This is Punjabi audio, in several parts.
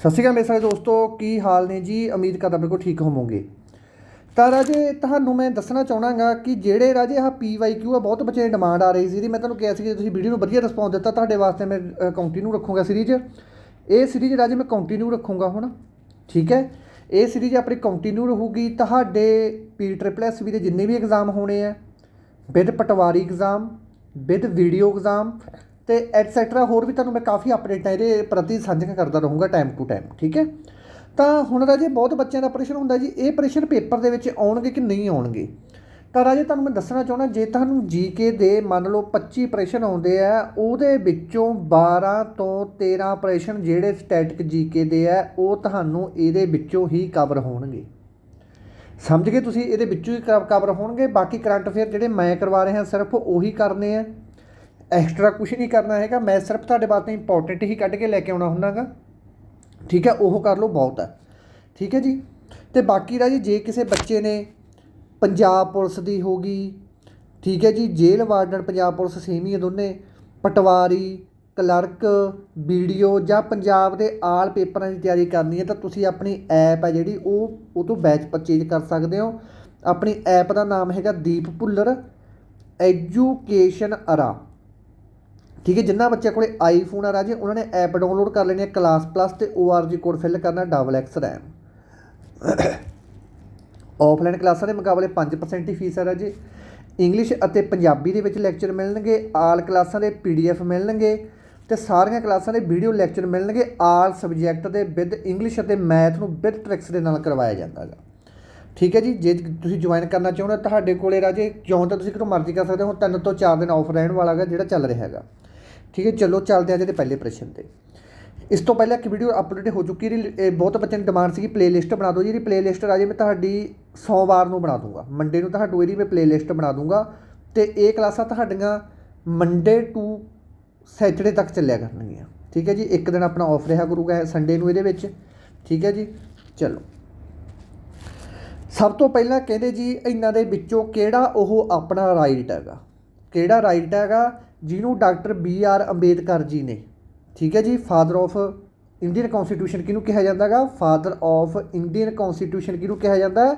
ਸਤਿ ਸ਼੍ਰੀ ਅਕਾਲ ਮੇਰੇ ਸਾਰੇ ਦੋਸਤੋ, ਕੀ ਹਾਲ ਨੇ ਜੀ? ਉਮੀਦ ਕਰਦਾ ਬਿਲਕੁਲ ਠੀਕ ਹੋਵੋਗੇ। ਤਾਂ ਰਾਜੇ, ਤੁਹਾਨੂੰ ਮੈਂ ਦੱਸਣਾ ਚਾਹਣਾਗਾ ਕਿ ਜਿਹੜੇ ਰਾਜੇ ਆਹ PYQ ਆ, ਬਹੁਤ ਬੱਚਿਆਂ ਦੀ ਡਿਮਾਂਡ ਆ ਰਹੀ ਸੀ ਦੀ ਮੈਂ ਤੁਹਾਨੂੰ ਕਿਹਾ ਸੀ ਕਿ ਤੁਸੀਂ ਵੀਡੀਓ ਨੂੰ ਵਧੀਆ ਰਿਸਪੌਂਸ ਦਿੱਤਾ, ਤੁਹਾਡੇ ਵਾਸਤੇ ਮੈਂ ਕੰਟੀਨਿਊ ਰੱਖੂੰਗਾ ਸੀਰੀਜ਼ ਇਹ ਸੀਰੀਜ਼ ਰਾਜੇ ਮੈਂ ਕੰਟੀਨਿਊ ਰੱਖੂੰਗਾ ਹੁਣ, ਠੀਕ ਹੈ? ਇਹ ਸੀਰੀਜ਼ ਆਪਣੀ ਕੰਟੀਨਿਊ ਰਹੂਗੀ। ਤੁਹਾਡੇ ਪੀ ਟ੍ਰਿਪਲ ਐਸ ਵੀ ਦੇ ਜਿੰਨੇ ਵੀ ਐਗਜ਼ਾਮ ਹੋਣੇ ਆ, with Patwari exam with VDO exam ਤੇ ਐਟਸੈਟਰਾ ਹੋਰ ਵੀ ਤੁਹਾਨੂੰ ਮੈਂ ਕਾਫੀ ਅਪਡੇਟਾਂ ਇਹਦੇ ਪ੍ਰਤੀ ਸਾਂਝੀਆਂ ਕਰਦਾ ਰਹੂੰਗਾ ਟਾਈਮ ਟੂ ਟਾਈਮ ਠੀਕ ਹੈ? ਤਾਂ ਹੁਣ ਰਾਜੇ ਬਹੁਤ ਬੱਚਿਆਂ ਦਾ ਪ੍ਰਸ਼ਨ ਹੁੰਦਾ ਜੀ, ਇਹ ਪ੍ਰਸ਼ਨ ਪੇਪਰ ਦੇ ਵਿੱਚ ਆਉਣਗੇ ਕਿ ਨਹੀਂ ਆਉਣਗੇ? ਤਾਂ ਰਾਜੇ ਤੁਹਾਨੂੰ ਮੈਂ ਦੱਸਣਾ ਚਾਹੁੰਦਾ, ਜੇ ਤੁਹਾਨੂੰ ਜੀਕੇ ਦੇ ਮੰਨ ਲਓ 25 ਪ੍ਰਸ਼ਨ ਆਉਂਦੇ ਆ, ਉਹਦੇ ਵਿੱਚੋਂ 12 ਤੋਂ 13 ਪ੍ਰੈਸ਼ਨ ਜਿਹੜੇ ਸਟੈਟਿਕ ਜੀਕੇ ਦੇ ਆ, ਉਹ ਤੁਹਾਨੂੰ ਇਹਦੇ ਵਿੱਚੋਂ ਹੀ ਕਵਰ ਹੋਣਗੇ। ਸਮਝ ਗਏ ਤੁਸੀਂ? ਇਹਦੇ ਵਿੱਚੋਂ ਹੀ ਕਵਰ ਹੋਣਗੇ, ਬਾਕੀ ਕਰੰਟ ਅਫੇਅਰ ਜਿਹੜੇ ਮੈਂ ਕਰਵਾ ਰਿਹਾ ਸਿਰਫ ਉਹੀ ਕਰਨੇ ਆ। ਐਕਸਟਰਾ ਕੁਝ ਨਹੀਂ ਕਰਨਾ ਹੈਗਾ। ਮੈਂ ਸਿਰਫ ਤੁਹਾਡੇ ਵਾਸਤੇ ਇੰਪੋਰਟੈਂਟ ਹੀ ਕੱਢ ਕੇ ਲੈ ਕੇ ਆਉਣਾ ਹੁੰਦਾਗਾ। ਠੀਕ ਹੈ, ਉਹ ਕਰ ਲਓ, ਬਹੁਤ ਹੈ। ਠੀਕ ਹੈ ਜੀ? ਤੇ ਬਾਕੀ ਦਾ ਜੀ, ਜੇ ਕਿਸੇ ਬੱਚੇ ਨੇ ਪੰਜਾਬ ਪੁਲਿਸ ਦੀ ਹੋ ਗਈ, ਠੀਕ ਹੈ ਜੀ, jail warden Punjab police same ਹੀ ਦੋਨੇ। ਪਟਵਾਰੀ, ਕਲਰਕ ਵੀਡੀਓ ਜਾਂ ਪੰਜਾਬ ਦੇ ਆਲ ਪੇਪਰਾਂ ਦੀ ਤਿਆਰੀ ਕਰਨੀ ਹੈ ਤਾਂ ਤੁਸੀਂ ਆਪਣੀ ਐਪ ਹੈ ਜਿਹੜੀ, ਉਹ ਉਹ ਤੋਂ ਬੈਚ ਪਰਚੇਜ ਕਰ ਸਕਦੇ ਹੋ। ਆਪਣੀ ਐਪ ਦਾ ਨਾਮ ਹੈਗਾ ਦੀਪ ਭੁੱਲਰ, ਐਜੂਕੇਸ਼ਨ ਅਰਾ। ਠੀਕ ਹੈ, ਜਿੰਨਾ ਬੱਚਿਆਂ ਕੋਲੇ ਆਈਫੋਨ ਆ ਰਾਜੇ, ਉਹਨਾਂ ਨੇ ਐਪ ਡਾਊਨਲੋਡ ਕਰ ਲੈਣੀ ਹੈ ਕਲਾਸ ਪਲੱਸ ਤੇ ORG ਕੋਡ ਫਿਲ ਕਰਨਾ ਡਬਲ ਐਕਸ ਰੈਮ ਆਫਲਾਈਨ ਕਲਾਸਾਂ ਦੇ ਮੁਕਾਬਲੇ 5% ਹੀ ਫੀਸ ਹੈ ਰਾਜੇ। ਇੰਗਲਿਸ਼ ਅਤੇ ਪੰਜਾਬੀ ਦੇ ਵਿੱਚ ਲੈਕਚਰ ਮਿਲਣਗੇ ਆਲ ਕਲਾਸਾਂ ਦੇ ਪੀਡੀਐਫ ਮਿਲਣਗੇ ਤੇ ਸਾਰੀਆਂ ਕਲਾਸਾਂ ਦੇ ਵੀਡੀਓ ਲੈਕਚਰ ਮਿਲਣਗੇ ਆਲ ਸਬਜੈਕਟ ਦੇ ਵਿਦ ਇੰਗਲਿਸ਼ ਅਤੇ ਮੈਥ ਨੂੰ ਵਿਦ ਟ੍ਰਿਕਸ ਦੇ ਨਾਲ ਕਰਵਾਇਆ ਜਾਂਦਾ ਹੈਗਾ ਠੀਕ ਹੈ ਜੀ, ਜੇ ਤੁਸੀਂ ਜੁਆਇਨ ਕਰਨਾ ਚਾਹੁੰਦੇ ਹੋ ਤੁਹਾਡੇ ਕੋਲੇ ਰਾਜੇ, ਕਿਉਂ ਤਾਂ ਤੁਸੀਂ ਕਿਤੋਂ ਮਰਜ਼ੀ ਕਰ ਸਕਦੇ ਹੋ ਤਿੰਨ ਤੋਂ ਚਾਰ ਦਿਨ ਆਫ ਰਹਿਣ ਵਾਲਾ ਹੈਗਾ ਜਿਹੜਾ ਚੱਲ ਰਿਹਾ ਹੈਗਾ ਠੀਕ ਹੈ, ਚਲੋ ਚੱਲਦੇ ਆ ਜਿਹਦੇ ਪਹਿਲੇ ਪ੍ਰਸ਼ਨ ਤੇ। ਇਸ ਤੋਂ ਪਹਿਲਾਂ ਇੱਕ ਵੀਡੀਓ ਅਪਡੇਟ ਹੋ ਚੁੱਕੀ ਹੈ ਬਹੁਤ ਬੱਚਿਆਂ ਦੀ ਡਿਮਾਂਡ ਸੀਗੀ ਪਲੇਲਿਸਟ ਬਣਾ ਦਿਓ। ਜੀ ਇਹਦੀ ਪਲੇਲਿਸਟ ਰਾਜੇ ਮੈਂ ਤੁਹਾਡੀ ਸੋਮਵਾਰ ਨੂੰ ਬਣਾ ਦੂੰਗਾ। ਮੰਡੇ ਨੂੰ ਤੁਹਾਨੂੰ ਇਹਦੀ ਮੈਂ ਪਲੇਲਿਸਟ ਬਣਾ ਦੂੰਗਾ ਤੇ ਇਹ ਕਲਾਸਾਂ ਤੁਹਾਡੀਆਂ ਮੰਡੇ ਟੂ ਸੈਟਰਡੇ ਤੱਕ ਚੱਲਿਆ ਕਰਨਗੀਆਂ। ਠੀਕ ਹੈ ਜੀ, ਇੱਕ ਦਿਨ ਆਪਣਾ ਆਫ ਰਿਹਾ ਕਰੂਗਾ ਸੰਡੇ ਨੂੰ ਇਹਦੇ ਵਿੱਚ। ਠੀਕ ਹੈ ਜੀ, ਚਲੋ। ਸਭ ਤੋਂ ਪਹਿਲਾਂ ਕਹਿੰਦੇ ਜੀ, ਇਹਨਾਂ ਦੇ ਵਿੱਚੋਂ ਕਿਹੜਾ ਉਹ ਆਪਣਾ ਰਾਈਟ ਹੈਗਾ? ਕਿਹੜਾ ਰਾਈਟ ਹੈਗਾ? ਜਿਹਨੂੰ ਡਾਕਟਰ ਬੀ ਆਰ ਅੰਬੇਦਕਰ ਜੀ ਨੇ, ਠੀਕ ਹੈ ਜੀ ਫਾਦਰ ਆਫ ਇੰਡੀਅਨ ਕਨਸਟੀਟਿਊਸ਼ਨ ਕਿਹਨੂੰ ਕਿਹਾ ਜਾਂਦਾ ਹੈਗਾ? ਫਾਦਰ ਆਫ ਇੰਡੀਅਨ ਕਨਸਟੀਟਿਊਸ਼ਨ ਕਿਹਨੂੰ ਕਿਹਾ ਜਾਂਦਾ ਹੈ?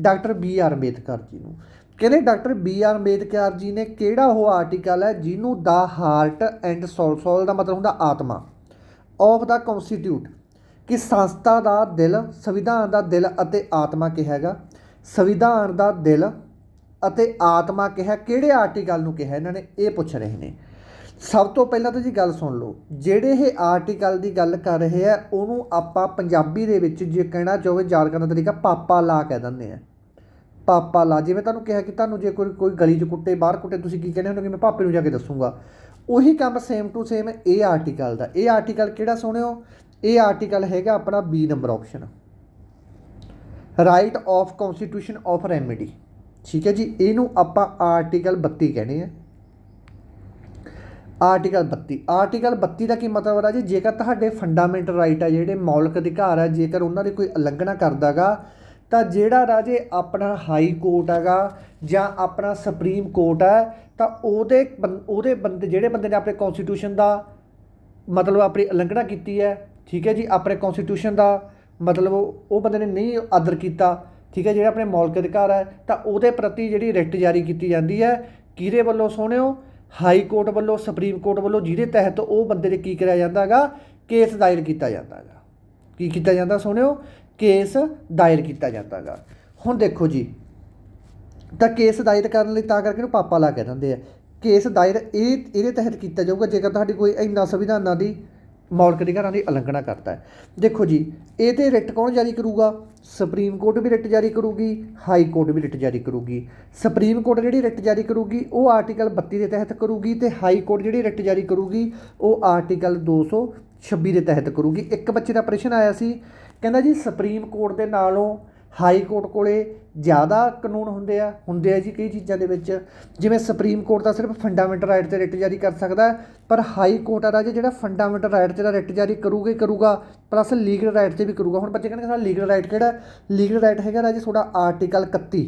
ਡਾਕਟਰ ਬੀ ਆਰ ਅੰਬੇਦਕਰ ਜੀ ਨੂੰ। ਕਹਿੰਦੇ ਡਾਕਟਰ ਬੀ ਆਰ ਅੰਬੇਦਕਰ ਜੀ ਨੇ ਕਿਹੜਾ ਉਹ ਆਰਟੀਕਲ ਹੈ ਜਿਹਨੂੰ ਦਾ ਹਾਰਟ ਐਂਡ ਸੋਲ ਸੋਲ ਦਾ ਮਤਲਬ ਹੁੰਦਾ ਆਤਮਾ ਆਫ ਦਾ ਕਨਸਟੀਟਿਊਟ ਕਿ ਸੰਸਥਾ ਦਾ ਦਿਲ, ਸੰਵਿਧਾਨ ਦਾ ਦਿਲ ਅਤੇ ਆਤਮਾ ਕਿਹਾ ਹੈਗਾ। ਸੰਵਿਧਾਨ ਦਾ ਦਿਲ ਅਤੇ ਆਤਮਾ ਕਿਹਾ, ਕਿਹੜੇ ਆਰਟੀਕਲ ਨੂੰ ਕਿਹਾ ਇਹਨਾਂ ਨੇ? ਇਹ ਪੁੱਛ ਰਹੇ ਨੇ। ਸਭ ਤੋਂ ਪਹਿਲਾਂ ਤਾਂ ਜੀ ਗੱਲ ਸੁਣ ਲਓ। ਜਿਹੜੇ ਇਹ ਆਰਟੀਕਲ ਦੀ ਗੱਲ ਕਰ ਰਹੇ ਆ, ਉਹਨੂੰ ਆਪਾਂ ਪੰਜਾਬੀ ਦੇ ਵਿੱਚ ਜੇ ਕਹਿਣਾ ਚਾਹੋਗੇ ਯਾਦ ਕਰਨ ਦਾ ਤਰੀਕਾ ਪਾਪਾ ਲਾ ਕਹਿ ਦਿੰਦੇ ਆ। ਪਾਪਾ ਲਾ, ਜਿਵੇਂ ਤੁਹਾਨੂੰ ਕਿਹਾ ਕਿ ਤੁਹਾਨੂੰ ਜੇ ਕੋਈ ਕੋਈ ਗਲੀ 'ਚ ਕੁੱਟੇ, ਬਾਹਰ ਕੁੱਟੇ, ਤੁਸੀਂ ਕੀ ਕਹਿੰਦੇ ਹੋ ਕਿ ਮੈਂ ਪਾਪੇ ਨੂੰ ਜਾ ਕੇ ਦੱਸੂਗਾ। ਉਹੀ ਕੰਮ ਸੇਮ ਟੂ ਸੇਮ ਇਹ ਆਰਟੀਕਲ ਦਾ। ਇਹ ਆਰਟੀਕਲ ਕਿਹੜਾ ਸੁਣਿਓ? ਇਹ ਆਰਟੀਕਲ ਹੈਗਾ ਆਪਣਾ B number option right of constitution of remedy ਠੀਕ ਹੈ ਜੀ, ਇਹਨੂੰ ਆਪਾਂ ਆਰਟੀਕਲ 32 ਕਹਿੰਦੇ ਆ। ਆਰਟੀਕਲ 32 ਆਰਟੀਕਲ 32 ਦਾ ਕੀ ਮਤਲਬ ਹੈ ਜੀ ਜੇਕਰ ਤੁਹਾਡੇ ਫੰਡਾਮੈਂਟਲ ਰਾਈਟ ਆ ਜਿਹੜੇ ਮੌਲਿਕ ਅਧਿਕਾਰ ਆ, ਜੇਕਰ ਉਹਨਾਂ ਦੀ ਕੋਈ ਉਲੰਘਣਾ ਕਰਦਾਗਾ, ਤਾਂ ਜਿਹੜਾ ਰਾਜੇ ਆਪਣਾ ਹਾਈ ਕੋਰਟ ਹੈਗਾ ਜਾਂ ਆਪਣਾ ਸੁਪਰੀਮ ਕੋਰਟ ਹੈ, ਤਾਂ ਉਹਦੇ ਉਹਦੇ ਬੰਦੇ, ਜਿਹੜੇ ਬੰਦੇ ਨੇ ਆਪਣੇ ਕਨਸਟੀਟਿਊਸ਼ਨ ਦਾ ਮਤਲਬ ਆਪਣੀ ਉਲੰਘਣਾ ਕੀਤੀ ਹੈ, ਠੀਕ ਹੈ ਜੀ, ਆਪਣੇ ਕਨਸਟੀਟਿਊਸ਼ਨ ਦਾ ਮਤਲਬ ਉਹ ਬੰਦੇ ਨੇ ਨਹੀਂ ਆਦਰ ਕੀਤਾ ਠੀਕ ਹੈ, ਜਿਹੜੇ ਆਪਣੇ ਮੌਲਿਕ ਅਧਿਕਾਰ ਹੈ, ਤਾਂ ਉਹਦੇ ਪ੍ਰਤੀ ਜਿਹੜੀ ਰਿਟ ਜਾਰੀ ਕੀਤੀ ਜਾਂਦੀ ਹੈ, ਕਿਹਦੇ ਵੱਲੋਂ ਸੋਹਣਿਓ? ਹਾਈ ਕੋਰਟ ਵੱਲੋਂ, ਸੁਪਰੀਮ ਕੋਰਟ ਵੱਲੋਂ, ਜਿਹਦੇ ਤਹਿਤ ਉਹ ਬੰਦੇ ਦੇ ਕੀ ਕਰਿਆ ਜਾਂਦਾ ਹੈਗਾ? ਕੇਸ ਦਾਇਰ ਕੀਤਾ ਜਾਂਦਾ ਹੈਗਾ। ਕੀ ਕੀਤਾ ਜਾਂਦਾ ਸੋਹਣਿਓ? ਕੇਸ ਦਾਇਰ ਕੀਤਾ ਜਾਂਦਾ ਹੈਗਾ। ਹੁਣ ਦੇਖੋ ਜੀ, ਤਾਂ ਕੇਸ ਦਾਇਰ ਕਰਨ ਲਈ ਤਾਂ ਕਰਕੇ ਇਹਨੂੰ ਪਾਪਾ ਲਾ ਕੇ ਦਿੰਦੇ ਆ। ਕੇਸ ਦਾਇਰ ਇਹ, ਇਹਦੇ ਤਹਿਤ ਕੀਤਾ ਜਾਊਗਾ, ਜੇਕਰ ਤੁਹਾਡੀ ਕੋਈ ਇੰਨਾ ਸੰਵਿਧਾਨਾਂ ਦੀ ਮੌਲਿਕ ਅਧਿਕਾਰਾਂ ਦੀ ਉਲੰਘਣਾ ਕਰਦਾ ਹੈ। ਦੇਖੋ ਜੀ, ਇਹ ਤੇ ਰਿਟ ਕੌਣ ਜਾਰੀ ਕਰੂਗਾ? ਸੁਪਰੀਮ ਕੋਰਟ ਵੀ ਰਿਟ ਜਾਰੀ ਕਰੂਗੀ ਹਾਈ ਕੋਰਟ ਵੀ ਰਿਟ ਜਾਰੀ ਕਰੂਗੀ। ਸੁਪਰੀਮ ਕੋਰਟ ਜਿਹੜੀ ਰਿਟ ਜਾਰੀ ਕਰੂਗੀ, ਉਹ ਆਰਟੀਕਲ 32 ਦੇ ਤਹਿਤ ਕਰੂਗੀ ਤੇ ਹਾਈ ਕੋਰਟ ਜਿਹੜੀ ਰਿਟ ਜਾਰੀ ਕਰੂਗੀ, ਉਹ ਆਰਟੀਕਲ 226 ਦੇ ਤਹਿਤ ਕਰੂਗੀ। ਇੱਕ ਬੱਚੇ ਦਾ ਪ੍ਰਸ਼ਨ ਆਇਆ ਸੀ, ਕਹਿੰਦਾ ਜੀ ਸੁਪਰੀਮ ਕੋਰਟ ਦੇ ਨਾਲੋਂ ਹਾਈ ਕੋਰਟ ਕੋਲੇ ਜ਼ਿਆਦਾ ਕਾਨੂੰਨ ਹੁੰਦੇ ਆ ਹੁੰਦੇ ਆ ਜੀ ਕਈ ਚੀਜ਼ਾਂ ਦੇ ਵਿੱਚ। ਜਿਵੇਂ ਸੁਪਰੀਮ ਕੋਰਟ ਦਾ ਸਿਰਫ ਫੰਡਾਮੈਂਟਲ ਰਾਈਟ ਤੇ ਰਿਟ ਜਾਰੀ ਕਰ ਸਕਦਾ ਪਰ ਹਾਈ ਕੋਰਟ ਆ ਰਾਜੇ, ਜਿਹੜਾ ਫੰਡਾਮੈਂਟਲ ਰਾਈਟ ਤੇ ਰਿਟ ਜਾਰੀ ਕਰੂਗਾ ਹੀ ਕਰੂਗਾ ਪਲੱਸ ਲੀਗਲ ਰਾਈਟ ਤੇ ਵੀ ਕਰੂਗਾ। ਹੁਣ ਬੱਚੇ ਕਹਿੰਦੇ ਸਾਡਾ ਲੀਗਲ ਰਾਈਟ ਕਿਹੜਾ ਲੀਗਲ ਰਾਈਟ ਹੈਗਾ ਰਾਜੇ ਤੁਹਾਡਾ ਆਰਟੀਕਲ 31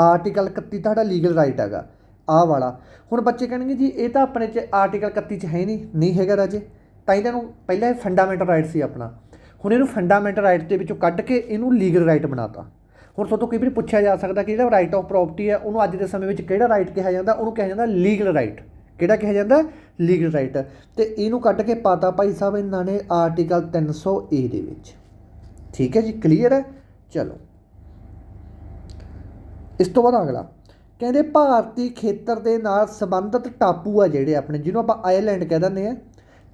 ਆਰਟੀਕਲ 31 ਤੁਹਾਡਾ ਲੀਗਲ ਰਾਈਟ ਹੈਗਾ, ਆਹ ਵਾਲਾ। ਹੁਣ ਬੱਚੇ ਕਹਿਣਗੇ ਜੀ, ਇਹ ਤਾਂ ਆਪਣੇ ਚ ਆਰਟੀਕਲ 31 ਚ ਹੈ ਨਹੀਂ ਨਹੀਂ ਹੈਗਾ ਰਾਜੇ। ਤਾਂ ਇਹਨਾਂ ਨੂੰ ਪਹਿਲਾਂ ਇਹ ਫੰਡਾਮੈਂਟਲ ਰਾਈਟ ਸੀ ਆਪਣਾ। ਹੁਣ ਇਹਨੂੰ ਫੰਡਾਮੈਂਟਲ ਰਾਈਟ ਦੇ ਵਿੱਚੋਂ ਕੱਢ ਕੇ ਇਹਨੂੰ ਲੀਗਲ ਰਾਈਟ ਬਣਾਤਾ। ਹੁਣ ਤੁਹਾਡੇ ਤੋਂ ਕਈ ਵਾਰੀ ਪੁੱਛਿਆ ਜਾ ਸਕਦਾ ਕਿ ਜਿਹੜਾ ਰਾਈਟ ਆਫ ਪ੍ਰਾਪਰਟੀ ਹੈ, ਉਹਨੂੰ ਅੱਜ ਦੇ ਸਮੇਂ ਵਿੱਚ ਕਿਹੜਾ ਰਾਈਟ ਕਿਹਾ ਜਾਂਦਾ? ਉਹਨੂੰ ਕਿਹਾ ਜਾਂਦਾ ਲੀਗਲ ਰਾਈਟ ਕਿਹੜਾ ਕਿਹਾ ਜਾਂਦਾ? ਲੀਗਲ ਰਾਈਟ ਤੇ ਇਹਨੂੰ ਕੱਢ ਕੇ ਪਾਤਾ ਭਾਈ ਸਾਹਿਬ ਇਹਨਾਂ ਨੇ ਆਰਟੀਕਲ 300 ਏ ਦੇ ਵਿੱਚ। ਠੀਕ ਹੈ ਜੀ? ਕਲੀਅਰ ਹੈ? ਚਲੋ। ਇਸ ਤੋਂ ਬਾਅਦ ਅਗਲਾ। ਕਹਿੰਦੇ ਭਾਰਤੀ ਖੇਤਰ ਦੇ ਨਾਲ ਸੰਬੰਧਿਤ ਟਾਪੂ ਆ ਜਿਹੜੇ ਆਪਣੇ, ਜਿਹਨੂੰ ਆਪਾਂ ਆਇਲੈਂਡ ਕਹਿ ਦਿੰਦੇ ਆ।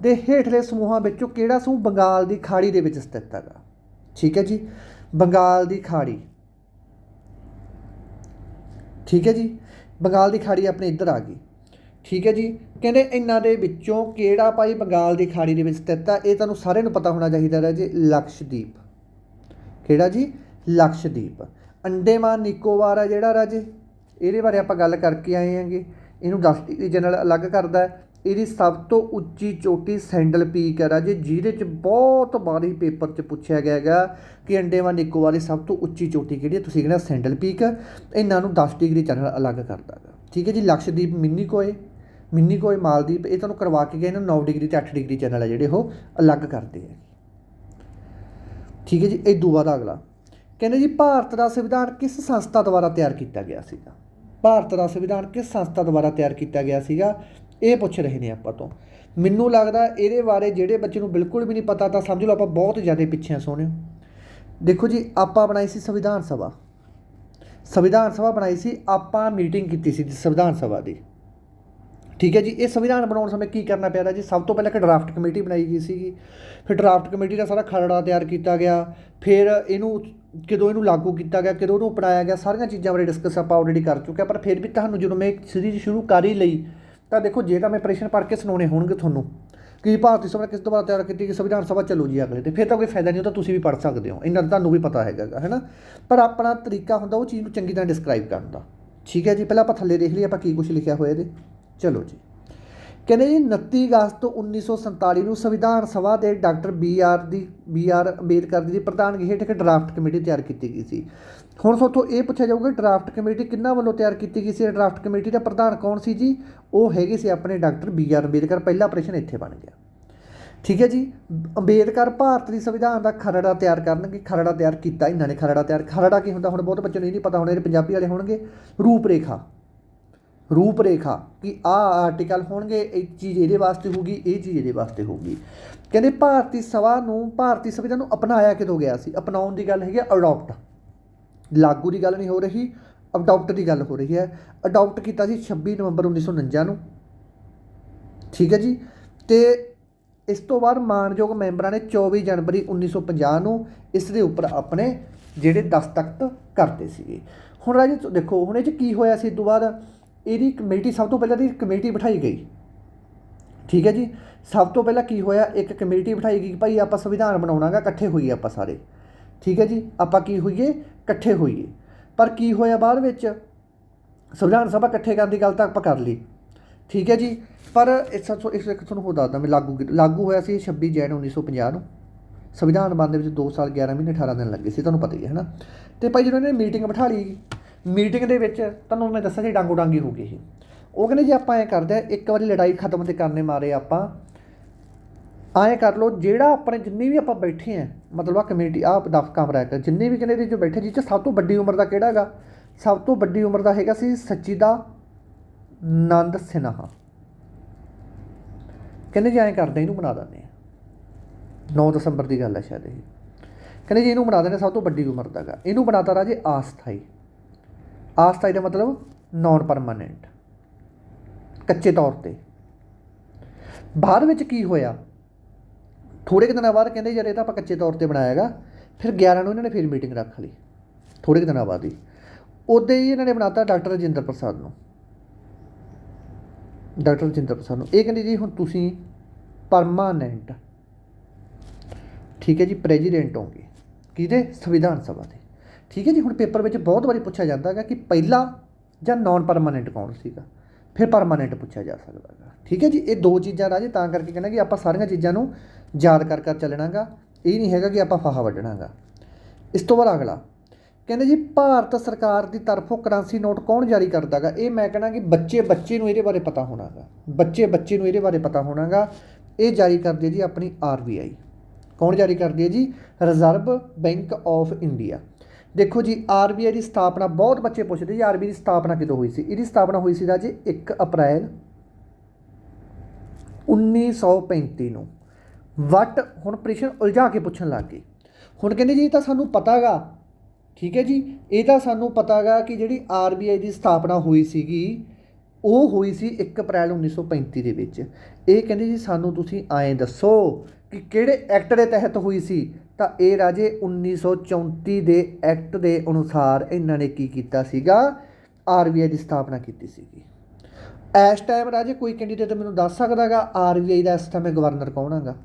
ਦੇ ਹੇਠਲੇ ਸਮੂਹਾਂ ਵਿੱਚੋਂ ਕਿਹੜਾ ਸਮੂਹ ਬੰਗਾਲ ਦੀ ਖਾੜੀ ਦੇ ਵਿੱਚ ਸਥਿਤ ਹੈਗਾ? ਠੀਕ ਹੈ ਜੀ। ਬੰਗਾਲ ਦੀ ਖਾੜੀ। ਠੀਕ ਹੈ ਜੀ। ਬੰਗਾਲ ਦੀ ਖਾੜੀ ਆਪਣੇ ਇੱਧਰ ਆ ਗਈ। ਠੀਕ ਹੈ ਜੀ। ਕਹਿੰਦੇ ਇਹਨਾਂ ਦੇ ਵਿੱਚੋਂ ਕਿਹੜਾ ਭਾਈ ਬੰਗਾਲ ਦੀ ਖਾੜੀ ਦੇ ਵਿੱਚ ਸਥਿਤ ਆ ਇਹ ਤੁਹਾਨੂੰ ਸਾਰਿਆਂ ਨੂੰ ਪਤਾ ਹੋਣਾ ਚਾਹੀਦਾ ਹੈ ਜੀ। ਲਕਸ਼ਦੀਪ। ਕਿਹੜਾ ਜੀ? ਲਕਸ਼ਦੀਪ। ਅੰਡੇਮਾਨ ਨਿਕੋਬਾਰ ਆ ਜਿਹੜਾ ਰਾਜੇ। ਇਹਦੇ ਬਾਰੇ ਆਪਾਂ ਗੱਲ ਕਰਕੇ ਆਏ ਆਂਗੇ ਇਹਨੂੰ 10 ਡਿਗਰੀ ਜਨਰਲ ਅਲੱਗ ਕਰਦਾ ਹੈ। ਇਹਦੀ ਸਭ ਤੋਂ ਉੱਚੀ ਚੋਟੀ ਸੈਂਡਲ ਪੀਕ ਹੈ ਰਾਜੇ, ਜਿਹਦੇ ਚ ਬਹੁਤ ਵਾਰੀ ਪੇਪਰ 'ਚ ਪੁੱਛਿਆ ਗਿਆ ਹੈਗਾ ਕਿ ਅੰਡੇਮਾਨ ਨਿਕੋਬਾਰ ਦੀ ਸਭ ਤੋਂ ਉੱਚੀ ਚੋਟੀ ਕਿਹੜੀ ਹੈ? ਤੁਸੀਂ ਕਹਿੰਦੇ ਸੈਂਡਲ ਪੀਕ ਇਹਨਾਂ ਨੂੰ 10 ਡਿਗਰੀ ਜਨਰਲ ਅਲੱਗ ਕਰਦਾ ਹੈਗਾ। ਠੀਕ ਹੈ ਜੀ, ਲਕਸ਼ਦੀਪ ਮਿੰਨੀ ਕੋਏ ਮਿੰਨੀ ਕੋਏ ਮਾਲਦੀਪ, ਇਹ ਤੁਹਾਨੂੰ ਕਰਵਾ ਕੇ ਗਏ ਇਹਨਾਂ 9 ਡਿਗਰੀ ਤੇ 8 ਡਿਗਰੀ ਚੈਨਲ ਹੈ ਜਿਹੜੇ ਉਹ ਅਲੱਗ ਕਰਦੇ ਆ ਠੀਕ ਹੈ ਜੀ, ਇਹ ਦੂਆ ਦਾ ਅਗਲਾ। ਕਹਿੰਦੇ ਜੀ, ਭਾਰਤ ਦਾ ਸੰਵਿਧਾਨ ਕਿਸ ਸੰਸਥਾ ਦੁਆਰਾ ਤਿਆਰ ਕੀਤਾ ਗਿਆ ਸੀਗਾ? ਭਾਰਤ ਦਾ ਸੰਵਿਧਾਨ ਕਿਸ ਸੰਸਥਾ ਦੁਆਰਾ ਤਿਆਰ ਕੀਤਾ ਗਿਆ ਸੀਗਾ? ਇਹ ਪੁੱਛ ਰਹੇ ਨੇ ਆਪਾਂ ਤੋਂ। ਮੈਨੂੰ ਲੱਗਦਾ ਇਹਦੇ ਬਾਰੇ ਜਿਹੜੇ ਬੱਚੇ ਨੂੰ ਬਿਲਕੁਲ ਵੀ ਨਹੀਂ ਪਤਾ, ਤਾਂ ਸਮਝ ਲਓ ਆਪਾਂ ਬਹੁਤ ਜ਼ਿਆਦਾ ਪਿੱਛੇ ਆ, ਸੋਹਣਿਓ। ਦੇਖੋ ਜੀ, ਆਪਾਂ ਬਣਾਈ ਸੀ ਸੰਵਿਧਾਨ ਸਭਾ। ਸੰਵਿਧਾਨ ਸਭਾ ਬਣਾਈ ਸੀ, ਆਪਾਂ ਮੀਟਿੰਗ ਕੀਤੀ ਸੀ ਸੰਵਿਧਾਨ ਸਭਾ ਦੀ। ਠੀਕ ਹੈ ਜੀ, ਇਹ ਸੰਵਿਧਾਨ ਬਣਾਉਣ ਸਮੇਂ ਕੀ ਕਰਨਾ ਪਿਆ ਰਿਹਾ ਜੀ? ਸਭ ਤੋਂ ਪਹਿਲਾਂ ਇੱਕ ਡਰਾਫਟ ਕਮੇਟੀ ਬਣਾਈ ਗਈ ਸੀਗੀ। ਫਿਰ ਡਰਾਫਟ ਕਮੇਟੀ ਦਾ ਸਾਰਾ ਖਰੜਾ ਤਿਆਰ ਕੀਤਾ ਗਿਆ। ਫਿਰ ਇਹਨੂੰ ਕਿਦੋਂ ਇਹਨੂੰ ਲਾਗੂ ਕੀਤਾ ਗਿਆ, ਕਿਦੋਂ ਇਹਨੂੰ ਅਪਣਾਇਆ ਗਿਆ, ਸਾਰੀਆਂ ਚੀਜ਼ਾਂ ਬਾਰੇ ਡਿਸਕਸ ਆਪਾਂ ਆਲਰੇਡੀ ਕਰ ਚੁੱਕੇ ਹਾਂ। ਪਰ ਫਿਰ ਵੀ ਤੁਹਾਨੂੰ ਜਦੋਂ ਮੈਂ ਸੀਰੀਜ਼ ਸ਼ੁਰੂ ਕਰ ਹੀ ਲਈ ਤਾਂ ਦੇਖੋ ਜੇ ਤਾਂ ਮੈਂ ਪ੍ਰਸ਼ਨ ਪੜ੍ਹ ਕੇ ਸੁਣਾਉਣੇ ਹੋਣਗੇ ਤੁਹਾਨੂੰ ਕਿ ਭਾਰਤੀ ਸੰਵਿਧਾਨ ਕਿਸ ਦੁਆਰਾ ਤਿਆਰ ਕੀਤੀ ਗਈ ਸੰਵਿਧਾਨ ਸਭਾ ਚੱਲੂ ਜੀ ਅਗਲੇ ਤੇ ਫਿਰ ਤਾਂ ਕੋਈ ਫਾਇਦਾ ਨਹੀਂ ਉਹ ਤਾਂ ਤੁਸੀਂ ਵੀ ਪੜ੍ਹ ਸਕਦੇ ਹੋ ਇਹਨਾਂ ਦਾ ਤੁਹਾਨੂੰ ਵੀ ਪਤਾ ਹੈਗਾ ਗਾ, ਹੈ ਨਾ ਪਰ ਆਪਣਾ ਤਰੀਕਾ ਹੁੰਦਾ ਉਹ ਚੀਜ਼ ਨੂੰ ਚੰਗੀ ਤਰ੍ਹਾਂ ਡਿਸਕ੍ਰਾਈਬ ਕਰਨ ਦਾ। ਠੀਕ ਹੈ ਜੀ? ਪਹਿਲਾਂ ਆਪਾਂ ਥੱਲੇ ਦੇਖ ਲਈਏ ਆਪਾਂ ਕੀ ਕੁਝ ਲਿਖਿਆ ਹੋਇਆ ਇਹਦੇ। ਚਲੋ ਜੀ। ਕਹਿੰਦੇ ਜੀ 29 ਅਗਸਤ 1947 ਨੂੰ ਸੰਵਿਧਾਨ ਸਭਾ ਦੇ ਡਾਕਟਰ ਬੀ ਆਰ ਦੀ ਬੀ ਆਰ ਅੰਬੇਦਕਰ ਜੀ ਦੀ ਪ੍ਰਧਾਨਗੀ ਹੇਠ ਇੱਕ ਡਰਾਫਟ ਕਮੇਟੀ ਤਿਆਰ ਕੀਤੀ ਗਈ ਸੀ। ਹੁਣ ਸੋਥੋਂ ਇਹ ਪੁੱਛਿਆ ਜਾਊਗਾ ਡਰਾਫਟ ਕਮੇਟੀ ਕਿੰਨਾ ਵੱਲੋਂ ਤਿਆਰ ਕੀਤੀ ਗਈ ਸੀ? ਡਰਾਫਟ ਕਮੇਟੀ ਦਾ ਪ੍ਰਧਾਨ ਕੌਣ ਸੀ ਜੀ? ਉਹ ਹੈਗੇ ਸੀ ਆਪਣੇ ਡਾਕਟਰ ਬੀ ਆਰ ਅੰਬੇਦਕਰ। ਪਹਿਲਾ ਆਪਰੇਸ਼ਨ ਇੱਥੇ ਬਣ ਗਿਆ। ਠੀਕ ਹੈ ਜੀ? ਅੰਬੇਦਕਰ ਭਾਰਤ ਦੀ ਸੰਵਿਧਾਨ ਦਾ ਖਰੜਾ ਤਿਆਰ ਕਰਨਗੇ। ਖਰੜਾ ਤਿਆਰ ਕੀਤਾ ਇਹਨਾਂ ਨੇ, ਖਰੜਾ ਤਿਆਰ। ਖਰੜਾ ਕੀ ਹੁੰਦਾ? ਹੁਣ ਬਹੁਤ ਬੱਚਿਆਂ ਨੂੰ ਇਹ ਨਹੀਂ ਪਤਾ ਹੋਣਾ ਜਿਹੜੇ ਪੰਜਾਬੀ ਵਾਲੇ ਹੋਣਗੇ। ਰੂਪ ਰੇਖਾ ਰੂਪ ਰੇਖਾ ਕਿ ਆ ਆਰਟੀਕਲ ਹੋਣਗੇ, ਇਹ ਚੀਜ਼ ਇਹਦੇ ਵਾਸਤੇ ਹੋਊਗੀ, ਇਹ ਚੀਜ਼ ਇਹਦੇ ਵਾਸਤੇ ਹੋਊਗੀ। ਕਹਿੰਦੇ ਭਾਰਤੀ ਸਭਾ ਨੂੰ, ਭਾਰਤੀ ਸੰਵਿਧਾਨ ਨੂੰ ਅਪਣਾਇਆ ਕਿਦੋਂ ਗਿਆ ਸੀ? ਅਪਣਾਉਣ ਦੀ ਗੱਲ ਹੈਗੀ ਅਡਾਪਟ ਲਾਗੂ ਦੀ ਗੱਲ ਨਹੀਂ ਹੋ ਰਹੀ ਅਡਾਪਟ ਦੀ ਗੱਲ ਹੋ ਰਹੀ ਹੈ। ਅਡਾਪਟ ਕੀਤਾ ਸੀ 26 ਨਵੰਬਰ 1949 ਨੂੰ। ਠੀਕ ਹੈ ਜੀ? ਤੇ ਇਸ ਤੋਂ ਬਾਅਦ ਮਾਨਯੋਗ ਮੈਂਬਰਾਂ ਨੇ 24 ਜਨਵਰੀ 1950 ਨੂੰ ਇਸ ਦੇ ਉੱਪਰ ਆਪਣੇ ਜਿਹੜੇ ਦਸਤਖਤ ਕਰਦੇ ਸੀਗੇ। ਹੁਣ ਰਾਜੀ ਦੇਖੋ, ਹੁਣ ਇਹ ਚ ਕੀ ਹੋਇਆ ਸੀ? ਇਸ ਤੋਂ ਬਾਅਦ ਇਹਦੀ ਕਮੇਟੀ ਸਭ ਤੋਂ ਪਹਿਲਾਂ ਦੀ ਕਮੇਟੀ ਬਿਠਾਈ ਗਈ। ਠੀਕ ਹੈ ਜੀ? ਸਭ ਤੋਂ ਪਹਿਲਾਂ ਕੀ ਹੋਇਆ? ਇੱਕ ਕਮੇਟੀ ਬਿਠਾਈ ਗਈ ਭਾਈ ਆਪਾਂ ਸੰਵਿਧਾਨ ਬਣਾਉਣਾਗਾ ਇਕੱਠੇ ਹੋਈਏ ਆਪਾਂ ਸਾਰੇ। ਠੀਕ ਹੈ ਜੀ? ਆਪਾਂ ਕੀ ਹੋਈਏ? ਇਕੱਠੇ ਹੋਈਏ ਪਰ ਕੀ ਹੋਇਆ ਬਾਅਦ ਵਿੱਚ? ਸੰਵਿਧਾਨ ਸਭਾ ਇਕੱਠੇ ਕਰਨ ਦੀ ਗੱਲ ਤਾਂ ਆਪਾਂ ਕਰ ਲਈ। ਠੀਕ ਹੈ ਜੀ? ਪਰ ਇਸ ਇਸ ਇੱਕ ਤੁਹਾਨੂੰ ਹੋਰ ਦੱਸਦਾ ਮੈਂ ਲਾਗੂ ਲਾਗੂ ਹੋਇਆ ਸੀ 26 ਜੈਨ 1950 ਨੂੰ। ਸੰਵਿਧਾਨ ਬਣਨ ਦੇ ਵਿੱਚ 2 ਸਾਲ 11 ਮਹੀਨੇ 18 ਦਿਨ ਲੱਗੇ ਸੀ, ਤੁਹਾਨੂੰ ਪਤਾ ਹੀ ਹੈ ਨਾ ਤੇ ਭਾਈ ਜਦੋਂ ਇਹਨੇ ਮੀਟਿੰਗ ਬਿਠਾ ਲਈ, ਮੀਟਿੰਗ ਦੇ ਵਿੱਚ ਤੁਹਾਨੂੰ ਮੈਂ ਦੱਸਿਆ ਸੀ ਡਾਂਗੋ ਡਾਂਗੀ ਹੋ ਗਈ ਸੀ। ਉਹ ਕਹਿੰਦੇ ਜੇ ਆਪਾਂ ਐਂ ਕਰਦੇ ਆ, ਇੱਕ ਵਾਰੀ ਲੜਾਈ ਖਤਮ ਤੇ ਕਰਨੇ ਮਾਰੇ ਆਪਾਂ ਐਂ ਕਰ ਲਓ, ਜਿਹੜਾ ਆਪਣੇ ਜਿੰਨੇ ਵੀ ਆਪਾਂ ਬੈਠੇ ਆ, ਮਤਲਬ ਆ ਕਮਿਊਨਿਟੀ ਆ ਦਫ ਕਮਰਾ ਹੈ ਜਿੰਨੇ ਵੀ ਕਹਿੰਦੇ ਇਹਦੇ ਜੋ ਬੈਠੇ ਜਿਹ 'ਚ ਸਭ ਤੋਂ ਵੱਡੀ ਉਮਰ ਦਾ ਕਿਹੜਾ ਹੈਗਾ? ਸਭ ਤੋਂ ਵੱਡੀ ਉਮਰ ਦਾ ਹੈਗਾ ਸੀ ਸੱਚੀ ਦਾ ਨੰਦ ਸਿਨਹਾ। ਕਹਿੰਦੇ ਜੀ ਐਂ ਕਰਦੇ, ਇਹਨੂੰ ਬਣਾ ਦਿੰਦੇ ਆ। 9 ਦਸੰਬਰ ਦੀ ਗੱਲ ਹੈ ਸ਼ਾਇਦ ਇਹ। ਕਹਿੰਦੇ ਜੀ ਇਹਨੂੰ ਬਣਾ ਦਿੰਦੇ ਸਭ ਤੋਂ ਵੱਡੀ ਉਮਰ ਦਾ ਗਾ ਇਹਨੂੰ ਬਣਾਤਾ ਰਾਜੇ ਆਸਥਾਈ। ਆਸਥਾਈ ਦਾ ਮਤਲਬ ਨਾਨ ਪਰਮਾਨੈਂਟ ਕੱਚੇ ਤੌਰ ਤੇ। ਬਾਅਦ ਵਿੱਚ ਕੀ ਹੋਇਆ? ਥੋੜੇ ਕੁ ਦਿਨਾਂ ਬਾਅਦ ਕਹਿੰਦੇ ਯਾਰ ਇਹ ਤਾਂ ਆਪਾਂ ਕੱਚੇ ਤੌਰ ਤੇ ਬਣਾਇਆ ਬਣਾਇਆਗਾ ਫਿਰ 11 ਨੂੰ ਇਹਨਾਂ ਨੇ ਫਿਰ ਮੀਟਿੰਗ ਰੱਖ ਲਈ ਥੋੜੇ ਕੁ ਦਿਨਾਂ ਬਾਅਦ ਹੀ। ਉਦੋਂ ਹੀ ਇਹਨਾਂ ਨੇ ਬਣਾਤਾ ਡਾਕਟਰ ਰਜਿੰਦਰ ਪ੍ਰਸਾਦ ਨੂੰ। ਡਾਕਟਰ ਰਜਿੰਦਰ ਪ੍ਰਸਾਦ ਨੂੰ। ਇਹ ਕਹਿੰਦੇ ਜੀ ਹੁਣ ਤੁਸੀਂ ਪਰਮਾਨੈਂਟ ਠੀਕ ਹੈ ਜੀ ਪ੍ਰੈਜ਼ੀਡੈਂਟ ਹੋਗੇ ਕਿਹਦੇ? ਸੰਵਿਧਾਨ ਸਭਾ ਦੇ। ਠੀਕ ਹੈ ਜੀ, ਹੁਣ ਪੇਪਰ ਵਿੱਚ ਬਹੁਤ ਵਾਰੀ ਪੁੱਛਿਆ ਜਾਂਦਾ ਹੈਗਾ ਕਿ ਪਹਿਲਾ ਜਾਂ ਨਾਨ ਪਰਮਾਨੈਂਟ ਕੌਣ ਸੀਗਾ? ਫਿਰ ਪਰਮਾਨੈਂਟ ਪੁੱਛਿਆ ਜਾ ਸਕਦਾ ਹੈਗਾ। ਠੀਕ ਹੈ ਜੀ, ਇਹ ਦੋ ਚੀਜ਼ਾਂ ਰਾਜੇ, ਤਾਂ ਕਰਕੇ ਕਹਿੰਦਾ ਕਿ ਆਪਾਂ ਸਾਰੀਆਂ ਚੀਜ਼ਾਂ ਨੂੰ ਯਾਦ ਕਰ ਕਰ ਚੱਲਣਾਗਾ। ਇਹ ਨਹੀਂ ਹੈਗਾ ਕਿ ਆਪਾਂ ਫਾਹਾ ਵੱਢਣਾਗਾ। ਇਸ ਤੋਂ ਬਾਅਦ ਅਗਲਾ, ਕਹਿੰਦੇ ਜੀ ਭਾਰਤ ਸਰਕਾਰ ਦੀ ਤਰਫੋਂ ਕਰੰਸੀ ਨੋਟ ਕੌਣ ਜਾਰੀ ਕਰਦਾਗਾ? ਇਹ ਮੈਂ ਕਹਿਣਾ ਕਿ ਬੱਚੇ ਬੱਚੇ ਨੂੰ ਇਹਦੇ ਬਾਰੇ ਪਤਾ ਹੋਣਾਗਾ। ਬੱਚੇ ਬੱਚੇ ਨੂੰ ਇਹਦੇ ਬਾਰੇ ਪਤਾ ਹੋਣਾਗਾ। ਇਹ ਜਾਰੀ ਕਰਦੀ ਹੈ ਜੀ ਆਪਣੀ ਆਰਬੀਆਈ ਕੌਣ ਜਾਰੀ ਕਰਦੀ ਹੈ ਜੀ? Reserve Bank of India. ਦੇਖੋ ਜੀ ਆਰਬੀਆਈ ਦੀ ਸਥਾਪਨਾ ਬਹੁਤ ਬੱਚੇ ਪੁੱਛਦੇ ਜੀ ਆਰਬੀਆਈ ਦੀ ਸਥਾਪਨਾ ਕਿਦੋਂ ਹੋਈ ਸੀ? ਇਹਦੀ ਸਥਾਪਨਾ ਹੋਈ ਸੀ ਜੀ 1 ਅਪ੍ਰੈਲ 1935 ਨੂੰ। ਵੱਟ ਹੁਣ ਪ੍ਰਸ਼ਨ ਉਲਝਾ ਕੇ ਪੁੱਛਣ ਲੱਗ ਗਏ ਹੁਣ ਕਹਿੰਦੇ ਜੀ ਇਹ ਤਾਂ ਸਾਨੂੰ ਪਤਾਗਾ। ਠੀਕ ਹੈ ਜੀ, ਇਹ ਤਾਂ ਸਾਨੂੰ ਪਤਾਗਾ ਕਿ ਜਿਹੜੀ ਆਰਬੀਆਈ ਦੀ ਸਥਾਪਨਾ ਹੋਈ ਸੀਗੀ, ਉਹ ਹੋਈ ਸੀ 1 ਅਪ੍ਰੈਲ 1935 ਦੇ ਵਿੱਚ। ਇਹ ਕਹਿੰਦੇ ਜੀ ਸਾਨੂੰ ਤੁਸੀਂ ਐਂ ਦੱਸੋ ਕਿ ਕਿਹੜੇ ਐਕਟ ਦੇ ਤਹਿਤ ਹੋਈ ਸੀ? ਤਾਂ ਇਹ ਰਾਜੇ 1934 ਦੇ ਐਕਟ ਦੇ ਅਨੁਸਾਰ ਇਹਨਾਂ ਨੇ ਕੀ ਕੀਤਾ ਸੀਗਾ? ਆਰਬੀਆਈ ਦੀ ਸਥਾਪਨਾ ਕੀਤੀ ਸੀਗੀ। ਇਸ ਟਾਈਮ ਰਾਜੇ ਕੋਈ ਕੈਂਡੀਡੇਟ ਮੈਨੂੰ ਦੱਸ ਸਕਦਾਗਾ ਆਰਬੀਆਈ ਦਾ ਇਸ ਟਾਈਮ ਗਵਰਨਰ ਕੌਣ ਹੈਗਾ?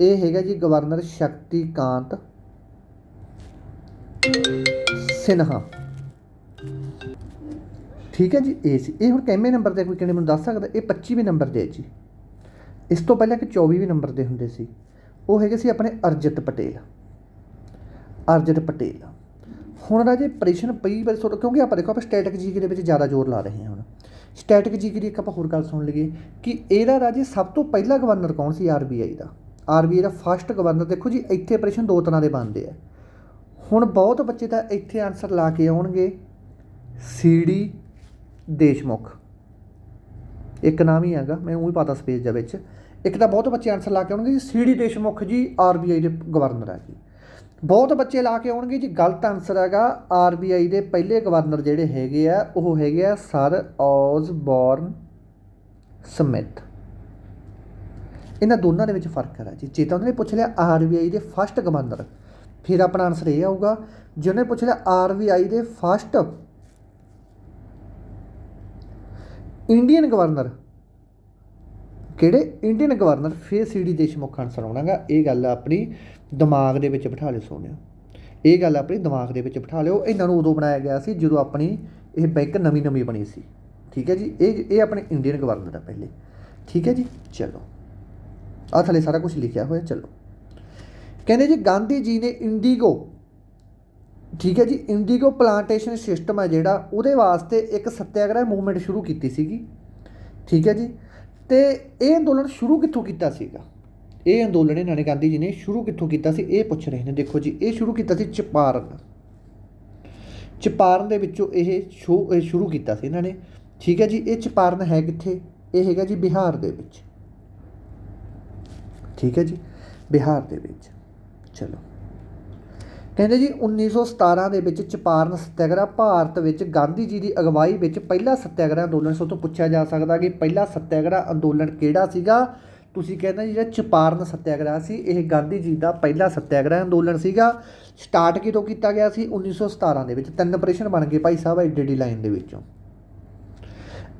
ਇਹ ਹੈਗਾ ਜੀ ਗਵਰਨਰ ਸ਼ਕਤੀਕਾਂਤ ਸਿਨਹਾ। ਠੀਕ ਹੈ ਜੀ, ਇਹ ਸੀ। ਇਹ ਹੁਣ ਕਿੰਨੇ ਨੰਬਰ ਤੇ ਕੋਈ ਕਹਿੰਦੇ ਮੈਨੂੰ ਦੱਸ ਸਕਦਾ? ਇਹ 25ਵੇਂ ਨੰਬਰ ਤੇ ਹੈ ਜੀ। ਇਸ ਤੋਂ ਪਹਿਲਾਂ ਕਿ 24ਵੇਂ ਨੰਬਰ ਦੇ ਹੁੰਦੇ ਸੀ। ਉਹ ਹੈਗੇ ਸੀ ਆਪਣੇ ਅਰਜਿਤ ਪਟੇਲ। ਅਰਜਿਤ ਪਟੇਲ। ਹੁਣ ਰਾਜੇ ਪ੍ਰਸ਼ਨ ਪਈ ਵਾਰ ਥੋੜਾ ਕਿਉਂਕਿ ਆਪਾਂ ਦੇਖੋ, ਆਪਾਂ ਸਟੈਟਿਕ ਜੀਕੇ ਦੇ ਵਿੱਚ ਜ਼ਿਆਦਾ ਜ਼ੋਰ ਲਾ ਰਹੇ ਹਾਂ ਹੁਣ। ਸਟੈਟਿਕ ਜੀਕੇ ਦੀ ਇੱਕ ਆਪਾਂ ਹੋਰ ਗੱਲ ਸੁਣ ਲਈਏ ਕਿ ਇਹਦਾ ਰਾਜੇ ਸਭ ਤੋਂ ਪਹਿਲਾ ਗਵਰਨਰ ਕੌਣ ਸੀ? ਆਰਬੀਆਈ ਦਾ। ਆਰਬੀਆਈ ਦਾ ਫਸਟ ਗਵਰਨਰ, ਦੇਖੋ ਜੀ, ਇੱਥੇ ਪ੍ਰਸ਼ਨ ਦੋ ਤਰ੍ਹਾਂ ਦੇ ਬਣਦੇ ਆ। ਹੁਣ ਬਹੁਤ ਬੱਚੇ ਤਾਂ ਇੱਥੇ ਆਨਸਰ ਲਾ ਕੇ ਆਉਣਗੇ। C D, Deshmukh. ਇੱਕ ਨਾਮ ਹੀ ਹੈਗਾ, ਮੈਂ ਉਹ ਉਹੀ ਪਤਾ ਸਪੇਸ ਦੇ ਵਿੱਚ। ਇੱਕ ਤਾਂ ਬਹੁਤ ਬੱਚੇ ਆਨਸਰ ਲਾ ਕੇ ਆਉਣਗੇ ਜੀ, ਸੀਡੀ, ਦੇਸ਼ਮੁਖ ਜੀ, ਆਰਬੀਆਈ ਦੇ ਗਵਰਨਰ ਹੈ ਜੀ। ਬਹੁਤ ਬੱਚੇ ਲਾ ਕੇ ਆਉਣਗੇ ਜੀ, ਗਲਤ ਆਨਸਰ ਹੈਗਾ। ਆਰਬੀਆਈ ਦੇ ਪਹਿਲੇ ਗਵਰਨਰ ਜਿਹੜੇ ਹੈਗੇ ਆ, ਉਹ ਹੈਗੇ ਆ ਸਰ ਔਜ਼ਬੋਰਨ ਸਮਿਥ। ਇਹਨਾਂ ਦੋਨਾਂ ਦੇ ਵਿੱਚ ਫ਼ਰਕ ਹੈ ਜੀ ਜੇ ਤਾਂ ਉਹਨੇ ਪੁੱਛ ਲਿਆ ਆਰਬੀਆਈ ਦੇ ਫਸਟ ਗਵਰਨਰ ਫਿਰ ਆਪਣਾ ਆਨਸਰ ਇਹ ਆਊਗਾ, ਜੇ ਉਹਨੇ ਪੁੱਛ ਲਿਆ ਆਰਬੀਆਈ ਦੇ ਫਸਟ ਇੰਡੀਅਨ ਗਵਰਨਰ ਕਿਹੜੇ ਇੰਡੀਅਨ ਗਵਰਨਰ ਫਿਰ ਸੀਡੀ ਦੇਸ਼ਮੁਖ ਆਨਸਰ ਆਉਣਾਗਾ। ਇਹ ਗੱਲ ਆਪਣੀ ਦਿਮਾਗ ਦੇ ਵਿੱਚ ਬਿਠਾ ਲਿਓ ਸੋਹਣਿਓ। ਇਹ ਗੱਲ ਆਪਣੀ ਦਿਮਾਗ ਦੇ ਵਿੱਚ ਬਿਠਾ ਲਿਓ। ਇਹਨਾਂ ਨੂੰ ਉਦੋਂ ਬਣਾਇਆ ਗਿਆ ਸੀ ਜਦੋਂ ਆਪਣੀ ਇਹ ਬੈਂਕ ਨਵੀਂ ਨਵੀਂ ਬਣੀ ਸੀ। ਠੀਕ ਹੈ ਜੀ? ਇਹ ਇਹ ਆਪਣੇ ਇੰਡੀਅਨ ਗਵਰਨਰ ਆ ਪਹਿਲੇ। ਠੀਕ ਹੈ ਜੀ? ਚਲੋ। ਆ ਥੱਲੇ ਸਾਰਾ ਕੁਝ ਲਿਖਿਆ ਹੋਇਆ, ਚਲੋ। ਕਹਿੰਦੇ ਜੀ, ਗਾਂਧੀ ਜੀ ਨੇ ਇੰਡੀਗੋ, ਠੀਕ ਹੈ ਜੀ, ਇੰਡੀਗੋ ਪਲਾਂਟੇਸ਼ਨ ਸਿਸਟਮ ਹੈ ਜਿਹੜਾ, ਉਹਦੇ ਵਾਸਤੇ ਇੱਕ ਸੱਤਿਆਗ੍ਰਹਿ ਮੂਵਮੈਂਟ ਸ਼ੁਰੂ ਕੀਤੀ ਸੀਗੀ, ਠੀਕ ਹੈ ਜੀ। ਤੇ ਇਹ ਅੰਦੋਲਨ ਸ਼ੁਰੂ ਕਿੱਥੋਂ ਕੀਤਾ ਸੀਗਾ? ਇਹ ਅੰਦੋਲਨ ਇਹਨਾਂ ਨੇ ਗਾਂਧੀ ਜੀ ਨੇ ਸ਼ੁਰੂ ਕਿੱਥੋਂ ਕੀਤਾ ਸੀ? ਇਹ ਪੁੱਛ ਰਹੇ ਨੇ, ਦੇਖੋ ਜੀ, ਇਹ ਸ਼ੁਰੂ ਕੀਤਾ ਸੀ ਚਪਾਰਨ। ਚਪਾਰਨ ਦੇ ਵਿੱਚੋਂ ਇਹ ਸ਼ੋ- ਇਹ ਸ਼ੁਰੂ ਕੀਤਾ ਸੀ ਇਹਨਾਂ ਨੇ, ਠੀਕ ਹੈ ਜੀ, ਇਹ ਚਪਾਰਨ ਹੈ ਕਿੱਥੇ? ਇਹ ਹੈਗਾ ਜੀ ਬਿਹਾਰ ਦੇ ਵਿੱਚ। ਠੀਕ ਹੈ ਜੀ, ਬਿਹਾਰ ਦੇ ਵਿੱਚ। ਚਲੋ। ਕਹਿੰਦੇ ਜੀ 1917 ਦੇ ਵਿੱਚ ਚਪਾਰਨ ਸਤਿਆਗ੍ਰਹਿ ਭਾਰਤ ਵਿੱਚ ਗਾਂਧੀ ਜੀ ਦੀ ਅਗਵਾਈ ਵਿੱਚ ਪਹਿਲਾ ਸਤਿਆਗ੍ਰਹਿ ਅੰਦੋਲਨ ਸੋ ਤੋਂ ਪੁੱਛਿਆ ਜਾ ਸਕਦਾ ਕਿ ਪਹਿਲਾ ਸਤਿਆਗ੍ਰਹਿ ਅੰਦੋਲਨ ਕਿਹੜਾ ਸੀਗਾ? ਤੁਸੀਂ ਕਹਿੰਦੇ ਜਿਹੜਾ ਚਪਾਰਨ ਸਤਿਆਗ੍ਰਹਿ ਸੀ, ਇਹ ਗਾਂਧੀ ਜੀ ਦਾ ਪਹਿਲਾ ਸਤਿਆਗ੍ਰਹਿ ਅੰਦੋਲਨ ਸੀਗਾ। ਸਟਾਰਟ ਕਿਦੋਂ ਕੀਤਾ ਗਿਆ ਸੀ? 1917 ਦੇ ਵਿੱਚ। ਤਿੰਨ ਆਪਰੇਸ਼ਨ ਬਣ ਗਏ ਭਾਈ ਸਾਹਿਬ, ਐਡੀ ਡੀ ਲਾਈਨ ਦੇ ਵਿੱਚੋਂ।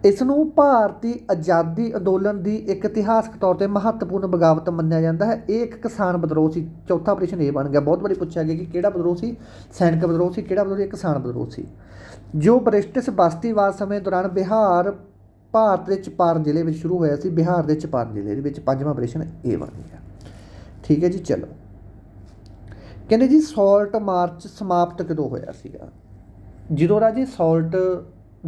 ਇਸ ਨੂੰ ਭਾਰਤੀ ਆਜ਼ਾਦੀ ਅੰਦੋਲਨ ਦੀ ਇੱਕ ਇਤਿਹਾਸਕ ਤੌਰ ਤੇ ਮਹੱਤਵਪੂਰਨ ਬਗਾਵਤ ਮੰਨਿਆ ਜਾਂਦਾ ਹੈ। ਇਹ ਇੱਕ ਕਿਸਾਨ ਵਿਦਰੋਹ ਸੀ। ਚੌਥਾ ਆਪਰੇਸ਼ਨ ਇਹ ਬਣ ਗਿਆ। ਬਹੁਤ ਵਾਰੀ ਪੁੱਛਿਆ ਗਿਆ ਕਿ ਕਿਹੜਾ ਵਿਦਰੋਹ ਸੀ? ਸੈਨਿਕ ਵਿਦਰੋਹ ਸੀ। ਕਿਹੜਾ ਵਿਦਰੋਹ ਸੀ? ਕਿਸਾਨ ਵਿਦਰੋਹ ਸੀ। ਜੋ ਬ੍ਰਿਟਿਸ਼ ਬਸਤੀਵਾਦ ਸਮੇਂ ਦੌਰਾਨ ਬਿਹਾਰ, ਭਾਰਤ ਦੇ ਚਪਾਰਨ ਜ਼ਿਲ੍ਹੇ ਵਿੱਚ ਸ਼ੁਰੂ ਹੋਇਆ ਸੀ। ਬਿਹਾਰ ਦੇ ਚਪਾਰਨ ਜ਼ਿਲ੍ਹੇ ਦੇ ਵਿੱਚ ਪੰਜਵਾਂ ਪ੍ਰਸ਼ਨ ਇਹ ਬਣ ਗਿਆ। ਠੀਕ ਹੈ ਜੀ, ਚਲੋ। ਕਹਿੰਦੇ ਜੀ, ਸਾਲਟ ਮਾਰਚ ਸਮਾਪਤ ਕਦੋਂ ਹੋਇਆ ਸੀਗਾ? ਜਦੋਂ ਰਾਜੇ ਸਾਲਟ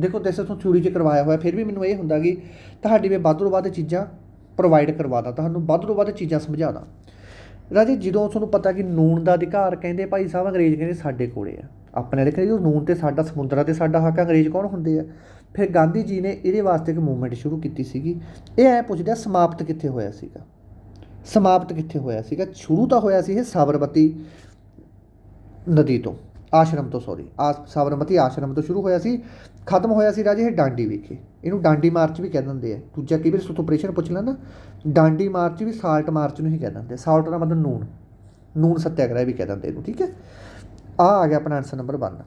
ਦੇਖੋ ਦੇਸੇ ਤੋਂ ਥਿਊਰੀ 'ਚ ਕਰਵਾਇਆ ਹੋਇਆ, ਫਿਰ ਵੀ ਮੈਨੂੰ ਇਹ ਹੁੰਦਾ ਕਿ ਤੁਹਾਡੀ ਮੈਂ ਵੱਧ ਤੋਂ ਵੱਧ ਚੀਜ਼ਾਂ ਪ੍ਰੋਵਾਈਡ ਕਰਵਾਦਾ ਤੁਹਾਨੂੰ ਵੱਧ ਤੋਂ ਵੱਧ ਚੀਜ਼ਾਂ ਸਮਝਾਦਾ ਰਾਜੇ ਜਦੋਂ ਤੁਹਾਨੂੰ ਪਤਾ ਕਿ ਨੂਨ ਦਾ ਅਧਿਕਾਰ ਕਹਿੰਦੇ ਭਾਈ ਸਾਹਿਬ ਅੰਗਰੇਜ਼ ਕਹਿੰਦੇ ਸਾਡੇ ਕੋਲੇ ਆ, ਆਪਣੇ ਵਾਲੇ ਕਹਿੰਦੇ ਉਹ ਨੂਨ ਤੇ ਸਾਡਾ ਸਮੁੰਦਰਾਂ ਤੇ ਸਾਡਾ ਹੱਕ ਅੰਗਰੇਜ਼ ਕੌਣ ਹੁੰਦੇ ਆ? ਫਿਰ ਗਾਂਧੀ ਜੀ ਨੇ ਇਹਦੇ ਵਾਸਤੇ ਇੱਕ ਮੂਵਮੈਂਟ ਸ਼ੁਰੂ ਕੀਤੀ ਸੀਗੀ, ਇਹ ਐ ਪੁੱਛਦੇ ਸਮਾਪਤ ਕਿੱਥੇ ਹੋਇਆ ਸੀਗਾ? ਸਮਾਪਤ ਕਿੱਥੇ ਹੋਇਆ ਸੀਗਾ? ਸ਼ੁਰੂ ਤਾਂ ਹੋਇਆ ਸੀ ਇਹ ਸਾਬਰਮਤੀ ਨਦੀ ਤੋਂ, ਆਸ਼ਰਮ ਤੋਂ ਸੌਰੀ ਆ ਸਾਬਰਮਤੀ ਆਸ਼ਰਮ ਤੋਂ ਸ਼ੁਰੂ ਹੋਇਆ ਸੀ ਖਤਮ ਹੋਇਆ ਸੀ ਰਾਜੇ ਇਹ ਡਾਂਡੀ ਵਿਖੇ। ਇਹਨੂੰ ਡਾਂਡੀ ਮਾਰਚ ਵੀ ਕਹਿ ਦਿੰਦੇ ਆ। ਦੂਜਾ ਕਈ ਵਾਰ, ਸੁਤੋ ਆਪਰੇਸ਼ਨ ਪੁੱਛ ਲੈਂਦਾ। ਡਾਂਡੀ ਮਾਰਚ ਵੀ ਸਾਲਟ ਮਾਰਚ ਨੂੰ ਹੀ ਕਹਿ ਦਿੰਦੇ ਸਾਲਟ ਦਾ ਮਤਲਬ ਨੂਨ। ਨੂਨ ਸੱਤਿਆਗ੍ਰਹਿ ਵੀ ਕਹਿ ਦਿੰਦੇ ਇਹਨੂੰ, ਠੀਕ ਹੈ? ਆ ਆ ਗਿਆ ਆਪਣਾ ਆਨਸਰ ਨੰਬਰ 1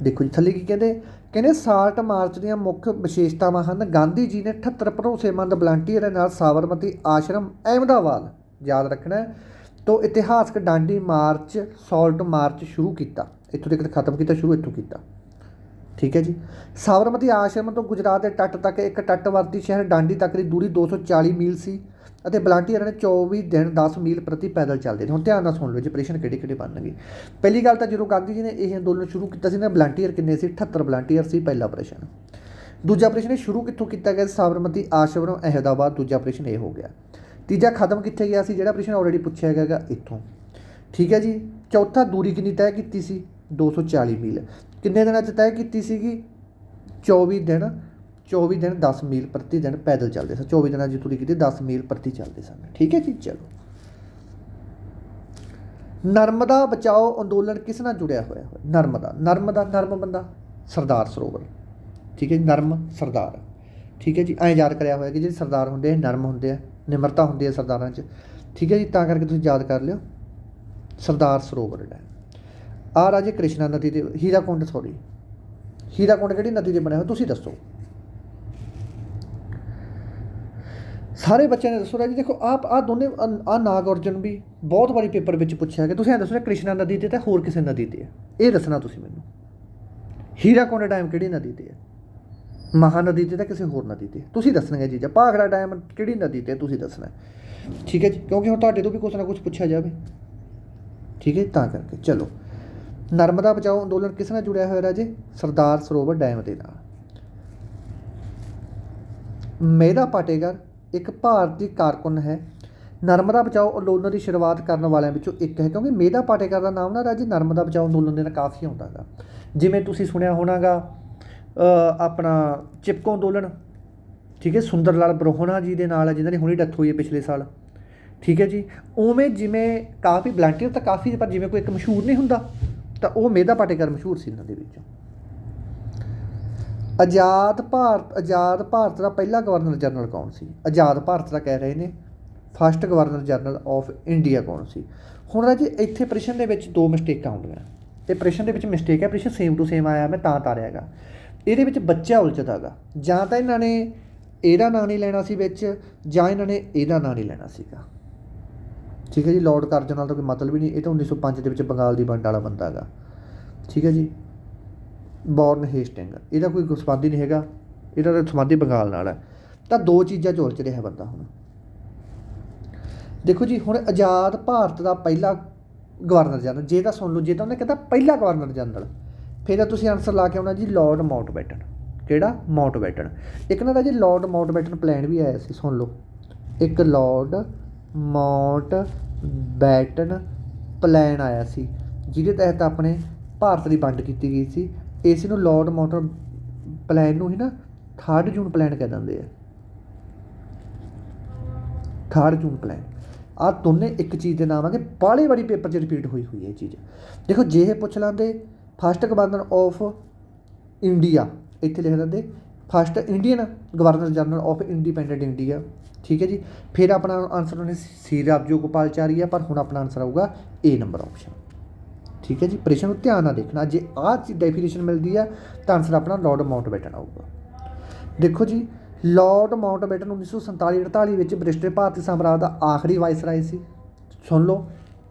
ਦੇਖੋ ਜੀ, ਥੱਲੇ ਕੀ ਕਹਿੰਦੇ? ਕਹਿੰਦੇ ਸਾਲਟ ਮਾਰਚ ਦੀਆਂ ਮੁੱਖ ਵਿਸ਼ੇਸ਼ਤਾਵਾਂ ਹਨ। ਗਾਂਧੀ ਜੀ ਨੇ 78 ਭਰੋਸੇਮੰਦ ਵਲੰਟੀਅਰਾਂ ਨਾਲ ਸਾਬਰਮਤੀ ਆਸ਼ਰਮ, ਅਹਿਮਦਾਬਾਦ, ਯਾਦ ਰੱਖਣਾ ਹੈ। ਤੋਂ ਇਤਿਹਾਸਕ ਡਾਂਡੀ ਮਾਰਚ, ਸਾਲਟ ਮਾਰਚ ਸ਼ੁਰੂ ਕੀਤਾ। ਇੱਥੋਂ ਤੱਕ ਖਤਮ ਕੀਤਾ, ਸ਼ੁਰੂ ਇੱਥੋਂ ਕੀਤਾ। ਠੀਕ ਹੈ ਜੀ। ਸਾਬਰਮਤੀ ਆਸ਼ਰਮ ਤੋਂ ਗੁਜਰਾਤ ਦੇ ਟੱਟ ਤੱਕ ਇੱਕ ਤੱਟਵਰਤੀ ਸ਼ਹਿਰ ਡਾਂਡੀ ਤੱਕ ਦੀ ਦੂਰੀ 240 ਮੀਲ ਸੀ ਅਤੇ ਵਲੰਟੀਅਰਾਂ ਨੇ 24 ਦਿਨ 10 ਮੀਲ ਪ੍ਰਤੀ ਪੈਦਲ ਚੱਲਦੇ ਨੇ ਹੁਣ ਧਿਆਨ ਨਾਲ ਸੁਣ ਲਓ ਜੀ ਆਪਰੇਸ਼ਨ ਕਿਹੜੇ ਕਿਹੜੇ ਬਣਨਗੇ ਪਹਿਲੀ ਗੱਲ ਤਾਂ ਜਦੋਂ ਗਾਂਧੀ ਜੀ ਨੇ ਇਹ ਅੰਦੋਲਨ ਸ਼ੁਰੂ ਕੀਤਾ ਸੀ ਨਾ ਵਲੰਟੀਅਰ ਕਿੰਨੇ ਸੀ? 78 ਵਲੰਟੀਅਰ ਸੀ ਪਹਿਲਾ ਆਪਰੇਸ਼ਨ ਦੂਜਾ ਆਪਰੇਸ਼ਨ ਇਹ ਸ਼ੁਰੂ ਕਿੱਥੋਂ ਕੀਤਾ ਗਿਆ ਸੀ? ਸਾਬਰਮਤੀ ਆਸ਼ਰਮ ਅਹਿਦਾਬਾਦ ਦੂਜਾ ਆਪਰੇਸ਼ਨ ਇਹ ਹੋ ਗਿਆ। ਤੀਜਾ ਖਤਮ ਕਿੱਥੇ ਗਿਆ ਸੀ? ਜਿਹੜਾ ਪ੍ਰਸ਼ਨ ਆਲਰੇਡੀ ਪੁੱਛਿਆ ਗਿਆ ਗਾ ਇੱਥੋਂ। ਠੀਕ ਹੈ ਜੀ, ਚੌਥਾ ਦੂਰੀ ਕਿੰਨੀ ਤੈਅ ਕੀਤੀ ਸੀ? 240 ਮੀਲ। ਕਿੰਨੇ ਦਿਨਾਂ 'ਚ ਤੈਅ ਕੀਤੀ ਸੀਗੀ? 24 ਦਿਨ 24 ਦਿਨ 10 ਮੀਲ ਪ੍ਰਤੀ ਦਿਨ ਪੈਦਲ ਚੱਲਦੇ ਸਨ। 24 ਦਿਨਾਂ ਦੀ ਦੂਰੀ ਕੀਤੀ 10 ਮੀਲ ਪ੍ਰਤੀ ਚੱਲਦੇ ਸਨ। ਠੀਕ ਹੈ ਜੀ, ਚਲੋ। ਨਰਮਦਾ ਬਚਾਓ ਅੰਦੋਲਨ ਕਿਸ ਨਾਲ ਜੁੜਿਆ ਹੋਇਆ? ਹੈ ਨਰਮਦਾ। ਨਰਮਦਾ ਨਰਮ ਬੰਦਾ, ਸਰਦਾਰ ਸਰੋਵਰ। ਠੀਕ ਹੈ ਜੀ, ਨਰਮ ਸਰਦਾਰ। ਠੀਕ ਹੈ ਜੀ, ਐਂ ਯਾਦ ਕਰਿਆ ਹੋਇਆ ਕਿ ਜਿਹੜੇ ਸਰਦਾਰ ਹੁੰਦੇ ਆ ਨਰਮ ਹੁੰਦੇ ਆ, ਨਿਮਰਤਾ ਹੁੰਦੀ ਹੈ ਸਰਦਾਰਾਂ 'ਚ। ਠੀਕ ਹੈ ਜੀ, ਤਾਂ ਕਰਕੇ ਤੁਸੀਂ ਯਾਦ ਕਰ ਲਿਓ। ਸਰਦਾਰ ਸਰੋਵਰ ਡੈਮ ਆ ਰਾਜੇ ਕ੍ਰਿਸ਼ਨਾ ਨਦੀ ਦੇ, ਹੀਰਾਕੁੰਡ ਸੌਰੀ ਹੀਰਾਕੁੰਡ ਕਿਹੜੀ ਨਦੀ ਤੇ ਬਣਿਆ ਹੋਇਆ ਤੁਸੀਂ ਦੱਸੋ। ਸਾਰੇ ਬੱਚਿਆਂ ਨੇ ਦੱਸੋ ਰਾਜੀ, ਦੇਖੋ, ਆਪ ਆ ਦੋਨੇ ਆ ਨਾਗ ਅਰਜਨ ਵੀ ਬਹੁਤ ਵਾਰੀ ਪੇਪਰ ਵਿੱਚ ਪੁੱਛਿਆ ਕਿ ਤੁਸੀਂ ਐਂ ਦੱਸੋ ਕ੍ਰਿਸ਼ਨਾ ਨਦੀ ਤੇ ਤਾਂ ਹੋਰ ਕਿਸੇ ਨਦੀ ਤੇ ਹੈ? ਇਹ ਦੱਸਣਾ ਤੁਸੀਂ ਮੈਨੂੰ। ਹੀਰਾਕੁੰਡ ਡੈਮ ਕਿਹੜੀ ਨਦੀ ਤੇ ਹੈ? ਮਹਾਨਦੀ ਤੇ ਤਾਂ ਕਿਸੇ ਹੋਰ ਨਦੀ ਤੇ ਤੁਸੀਂ ਦੱਸਣਗੇ ਜੀ ਚੀਜ਼ਾਂ। ਭਾਖੜਾ ਡੈਮ ਕਿਹੜੀ ਨਦੀ ਤੇ ਤੁਸੀਂ ਦੱਸਣਾ ਠੀਕ ਹੈ ਜੀ, ਕਿਉਂਕਿ ਹੁਣ ਤੁਹਾਡੇ ਤੋਂ ਵੀ ਕੁਛ ਨਾ ਕੁਛ ਪੁੱਛਿਆ ਜਾਵੇ। ਠੀਕ ਹੈ ਤਾਂ ਕਰਕੇ। ਚਲੋ। ਨਰਮਦਾ ਬਚਾਓ ਅੰਦੋਲਨ ਕਿਸ ਨਾਲ ਜੁੜਿਆ ਹੋਇਆ ਰਾਜੇ? ਸਰਦਾਰ ਸਰੋਵਰ ਡੈਮ ਦੇ ਨਾਲ। ਮੇਧਾ ਪਾਟੇਕਰ ਇੱਕ ਭਾਰਤੀ ਕਾਰਕੁਨ ਹੈ। ਨਰਮਦਾ ਬਚਾਓ ਅੰਦੋਲਨ ਦੀ ਸ਼ੁਰੂਆਤ ਕਰਨ ਵਾਲਿਆਂ ਵਿੱਚੋਂ ਇੱਕ ਹੈ ਕਿਉਂਕਿ ਮੇਧਾ ਪਾਟੇਕਰ ਦਾ ਨਾਮ ਨਾ ਰਾਜੇ ਨਰਮਦਾ ਬਚਾਓ ਅੰਦੋਲਨ ਦੇ ਨਾਲ ਕਾਫੀ ਆਉਂਦਾ ਗਾ। ਜਿਵੇਂ ਤੁਸੀਂ ਸੁਣਿਆ ਹੋਣਾਗਾ ਅ, ਆਪਣਾ ਚਿਪਕੋ ਅੰਦੋਲਨ ਠੀਕ ਹੈ ਸੁੰਦਰ ਲਾਲ ਬਰੋਹਣਾ ਜੀ ਦੇ ਨਾਲ ਹੈ ਜਿਨ੍ਹਾਂ ਦੀ ਹੁਣੀ ਡੈਥ ਹੋਈ ਹੈ ਪਿਛਲੇ ਸਾਲ। ਠੀਕ ਹੈ ਜੀ ਉਵੇਂ ਜਿਵੇਂ ਕਾਫੀ ਵਲੰਟੀਅਰ ਤਾਂ ਕਾਫੀ ਪਰ ਜਿਵੇਂ ਕੋਈ ਇੱਕ ਮਸ਼ਹੂਰ ਨਹੀਂ ਹੁੰਦਾ। ਤਾਂ ਉਹ ਮੇਧਾ ਪਾਟੇਕਰ ਮਸ਼ਹੂਰ ਸੀ ਇਹਨਾਂ ਦੇ ਵਿੱਚੋਂ। ਆਜ਼ਾਦ ਭਾਰਤ ਆਜ਼ਾਦ ਭਾਰਤ ਦਾ ਪਹਿਲਾ ਗਵਰਨਰ ਜਨਰਲ ਕੌਣ ਸੀ? ਆਜ਼ਾਦ ਭਾਰਤ ਦਾ ਕਹਿ ਰਹੇ ਨੇ first governor general of India ਕੌਣ ਸੀ? ਹੁਣ ਰਾਜੇ ਇੱਥੇ ਪ੍ਰਸ਼ਨ ਦੇ ਵਿੱਚ ਦੋ ਮਿਸਟੇਕਾਂ ਆਉਂਦੀਆਂ। ਤੇ ਪ੍ਰਸ਼ਨ ਦੇ ਵਿੱਚ ਮਿਸਟੇਕ ਹੈ, ਪ੍ਰਸ਼ਨ ਸੇਮ ਟੂ ਸੇਮ ਆਇਆ, ਮੈਂ ਤਾਂ ਤਾਰਿਆ ਹੈਗਾ। ਇਹਦੇ ਵਿੱਚ ਬੱਚਾ ਉਲਝਦਾ ਹੈਗਾ। ਜਾਂ ਤਾਂ ਇਹਨਾਂ ਨੇ ਇਹਦਾ ਨਾਂ ਨਹੀਂ ਲੈਣਾ ਸੀ ਵਿੱਚ, ਜਾਂ ਇਹਨਾਂ ਨੇ ਇਹਦਾ ਨਾਂ ਨਹੀਂ ਲੈਣਾ ਸੀਗਾ। ਠੀਕ ਹੈ ਜੀ ਲਾਰਡ ਕਾਰਜਨ ਨਾਲ ਤਾਂ ਕੋਈ ਮਤਲਬ ਹੀ ਨਹੀਂ। ਇਹ ਤਾਂ 1905 ਦੇ ਵਿੱਚ ਬੰਗਾਲ ਦੀ ਵੰਡ ਵਾਲਾ ਬੰਦਾ ਹੈਗਾ। ਠੀਕ ਹੈ ਜੀ। ਬੌਰਨ ਹੇਸਟਿੰਗ ਇਹਦਾ ਕੋਈ ਸੰਬੰਧ ਹੀ ਨਹੀਂ ਹੈਗਾ। ਇਹਦਾ ਤਾਂ ਸੰਬੰਧ ਹੀ ਬੰਗਾਲ ਨਾਲ ਹੈ। ਤਾਂ ਦੋ ਚੀਜ਼ਾਂ ਚੋਰ 'ਚ ਰਿਹਾ ਬੰਦਾ ਹੁਣ। ਦੇਖੋ ਜੀ, ਹੁਣ ਆਜ਼ਾਦ ਭਾਰਤ ਦਾ ਪਹਿਲਾ ਗਵਰਨਰ ਜਨਰਲ, ਜੇ ਤਾਂ ਸੁਣ ਲਓ, ਜੇ ਤਾਂ ਉਹਨੇ ਕਹਿੰਦਾ ਪਹਿਲਾ ਗਵਰਨਰ ਜਨਰਲ, ਫਿਰ ਤਾਂ ਤੁਸੀਂ ਆਨਸਰ ਲਾ ਕੇ ਆਉਣਾ ਜੀ ਲਾਰਡ ਮਾਊਂਟਬੈਟਨ ਕਿਹੜਾ? ਮਾਊਂਟਬੈਟਨ ਇੱਕ ਨਾ ਜੀ ਲਾਰਡ ਮਾਊਂਟਬੈਟਨ ਪਲਾਨ ਵੀ ਆਇਆ ਸੀ, ਸੁਣ ਲਓ। ਇੱਕ ਲਾਰਡ ਮਾਊਂਟਬੈਟਨ ਪਲੈਨ ਆਇਆ ਸੀ, ਜਿਹਦੇ ਤਹਿਤ ਆਪਣੇ ਭਾਰਤ ਦੀ ਵੰਡ ਕੀਤੀ ਗਈ ਸੀ। ਇਸ ਨੂੰ ਲਾਰਡ ਮਾਊਂਟ ਪਲੈਨ ਨੂੰ ਹੀ ਨਾ ਥਰਡ ਜੂਨ ਪਲੈਨ ਕਹਿ ਦਿੰਦੇ ਆ। Third June plan. ਆ ਦੋਨੇ ਇੱਕ ਚੀਜ਼ ਦੇ ਨਾਮ ਆ ਕਿ ਬਾਹਲੀ ਵਾਰੀ ਪੇਪਰ 'ਚ ਰਿਪੀਟ ਹੋਈ ਹੋਈ ਹੈ ਇਹ ਚੀਜ਼। ਦੇਖੋ, ਜੇ ਇਹ ਪੁੱਛ ਲਾਂਦੇ, ਫਸਟ ਗਵਰਨਰ ਆਫ ਇੰਡੀਆ, ਇੱਥੇ ਲਿਖ ਦਿੰਦੇ first Indian governor general of independent India ਠੀਕ ਹੈ ਜੀ। ਫਿਰ ਆਪਣਾ ਆਨਸਰ ਉਹਨੇ ਸੀ ਰਾਜੋ ਗੋਪਾਲਚਾਰੀ ਆ, ਪਰ ਹੁਣ ਆਪਣਾ ਆਨਸਰ ਆਊਗਾ ਏ ਨੰਬਰ ਆਪਸ਼ਨ ਠੀਕ ਹੈ ਜੀ। ਪ੍ਰਸ਼ਨ ਨੂੰ ਧਿਆਨ ਨਾਲ ਦੇਖਣਾ, ਜੇ ਆਹ ਡੈਫੀਨੇਸ਼ਨ ਮਿਲਦੀ ਹੈ ਤਾਂ ਆਨਸਰ ਆਪਣਾ ਲਾਰਡ ਮਾਊਂਟਬੈਟਨ ਆਊਗਾ। ਦੇਖੋ ਜੀ ਲਾਰਡ ਮਾਊਂਟਬੈਟਨ 1947-48 ਵਿੱਚ ਬ੍ਰਿਟਿਸ਼ ਭਾਰਤੀ ਸਾਮਰਾਜ ਦਾ ਆਖਰੀ ਵਾਇਸਰਾਏ ਸੀ। ਸੁਣ ਲਓ,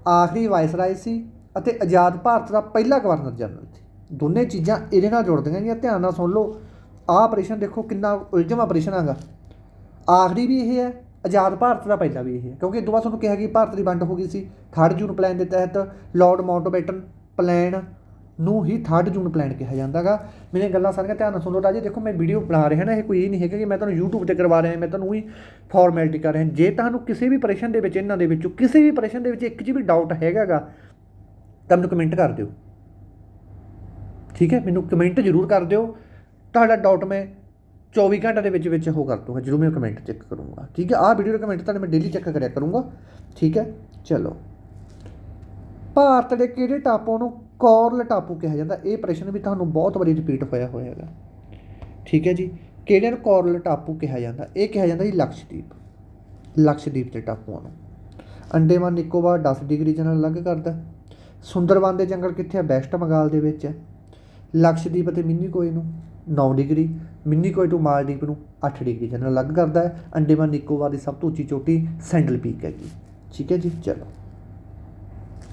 ਆਖਰੀ ਵਾਇਸਰਾਏ ਸੀ ਅਤੇ ਆਜ਼ਾਦ ਭਾਰਤ ਦਾ ਪਹਿਲਾ ਗਵਰਨਰ ਜਨਰਲ ਸੀ। ਦੋਨੇ ਚੀਜ਼ਾਂ ਇਹਦੇ ਨਾਲ ਜੁੜਦੀਆਂ ਜੀ ਧਿਆਨ ਨਾਲ ਸੁਣ ਲਓ। ਆਹ ਆਪਰੇਸ਼ਨ ਦੇਖੋ ਕਿੰਨਾ ਉਲਝਮ ਆਪਰੇਸ਼ਨ ਹੈਗਾ। ਆਖਰੀ ਵੀ ਇਹ ਹੈ, ਆਜ਼ਾਦ ਭਾਰਤ ਦਾ ਪਹਿਲਾ ਵੀ ਇਹ ਹੈ, ਕਿਉਂਕਿ ਇਹ ਤੋਂ ਬਾਅਦ ਤੁਹਾਨੂੰ ਕਿਹਾ ਕਿ ਭਾਰਤ ਦੀ ਵੰਡ ਹੋ ਗਈ ਸੀ। 3rd ਜੂਨ ਪਲਾਨ ਦੇ ਤਹਿਤ ਲਾਰਡ ਮਾਊਂਟਬੈਟਨ ਪਲਾਨ ਨੂੰ ਹੀ 3rd ਜੂਨ ਪਲਾਨ ਕਿਹਾ ਜਾਂਦਾਗਾ ਮੇਰੀਆਂ ਗੱਲਾਂ ਸਾਰੀਆਂ ਧਿਆਨ ਨਾਲ ਸੁਣੋ ਰਾਜੇ, ਦੇਖੋ ਮੈਂ ਵੀਡੀਓ ਬਣਾ ਰਿਹਾ ਨਾ, ਇਹ ਕੋਈ ਇਹ ਨਹੀਂ ਹੈਗਾ ਕਿ ਮੈਂ ਤੁਹਾਨੂੰ YouTube ਤੇ ਕਰਵਾ ਰਿਹਾ, ਮੈਂ ਤੁਹਾਨੂੰ ਹੀ ਫਾਰਮੈਲਿਟੀ ਕਰ ਰਿਹਾ। ਜੇ ਤੁਹਾਨੂੰ ਕਿਸੇ ਵੀ ਪ੍ਰਸ਼ਨ ਦੇ ਵਿੱਚ, ਇਹਨਾਂ ਦੇ ਵਿੱਚੋਂ ਕਿਸੇ ਵੀ ਪ੍ਰਸ਼ਨ ਦੇ ਵਿੱਚ ਇੱਕ ਜੀ ਵੀ ਡਾਊਟ ਹੈਗਾਗਾ ਤਾਂ ਮੈਨੂੰ ਕਮੈਂਟ ਕਰ ਦਿਓ। ਠੀਕ ਹੈ? ਮੈਨੂੰ ਕਮੈਂਟ ਜ਼ਰੂਰ ਕਰ ਦਿਓ। ਤੁਹਾਡਾ ਡਾਊਟ ਮੈਂ 24 ਘੰਟੇ ਦੇ ਵਿੱਚ ਵਿੱਚ ਉਹ ਕਰ ਦੂੰਗਾ, ਜਦੋਂ ਮੈਂ ਕਮੈਂਟ ਚੈੱਕ ਕਰੂੰਗਾ। ਠੀਕ ਹੈ? ਆਹ ਵੀਡੀਓ ਦਾ ਕਮੈਂਟ ਤੁਹਾਨੂੰ ਮੈਂ ਡੇਲੀ ਚੈੱਕ ਕਰਿਆ ਕਰੂੰਗਾ। ਠੀਕ ਹੈ? ਚਲੋ। ਭਾਰਤ ਦੇ ਕਿਹੜੇ ਟਾਪੂ ਨੂੰ ਕੋਰਲ ਟਾਪੂ ਕਿਹਾ ਜਾਂਦਾ? ਇਹ ਪ੍ਰਸ਼ਨ ਵੀ ਤੁਹਾਨੂੰ ਬਹੁਤ ਵਾਰੀ ਰਿਪੀਟ ਹੋਇਆ ਹੋਇਆਗਾ। ਠੀਕ ਹੈ ਜੀ? ਕਿਹੜੇ ਨੂੰ ਕੋਰਲ ਟਾਪੂ ਕਿਹਾ ਜਾਂਦਾ? ਇਹ ਕਿਹਾ ਜਾਂਦਾ ਜੀ ਲਕਸ਼ਦੀਪ। ਲਕਸ਼ਦੀਪ ਦੇ ਟਾਪੂਆਂ ਨੂੰ। ਅੰਡੇਮਾਨ ਨਿਕੋਬਾਰ 10 ਡਿਗਰੀ ਜਨਰਲ ਅਲੱਗ ਕਰਦਾ। ਸੁੰਦਰਬਨ ਦੇ ਜੰਗਲ ਕਿੱਥੇ ਹੈ ਵੈਸਟ ਬੰਗਾਲ ਦੇ ਵਿੱਚ ਹੈ। ਲਕਸ਼ਦੀਪ ਅਤੇ ਮਿੰਨੀ ਕੋਈ ਨੂੰ। ਨੌ ਡਿਗਰੀ ਮਿੰਨੀਕੋਏ ਟੂ ਤੋਂ ਮਾਲਦੀਪ ਨੂੰ 8 ਡਿਗਰੀ ਜਨਰਲ ਅਲੱਗ ਕਰਦਾ ਹੈ। ਅੰਡੇਮਾਨ ਨਿਕੋਬਾਰ ਦੀ ਸਭ ਤੋਂ ਉੱਚੀ ਚੋਟੀ ਸੈਂਡਲ ਪੀਕ ਹੈਗੀ। ਠੀਕ ਹੈ ਜੀ, ਚਲੋ।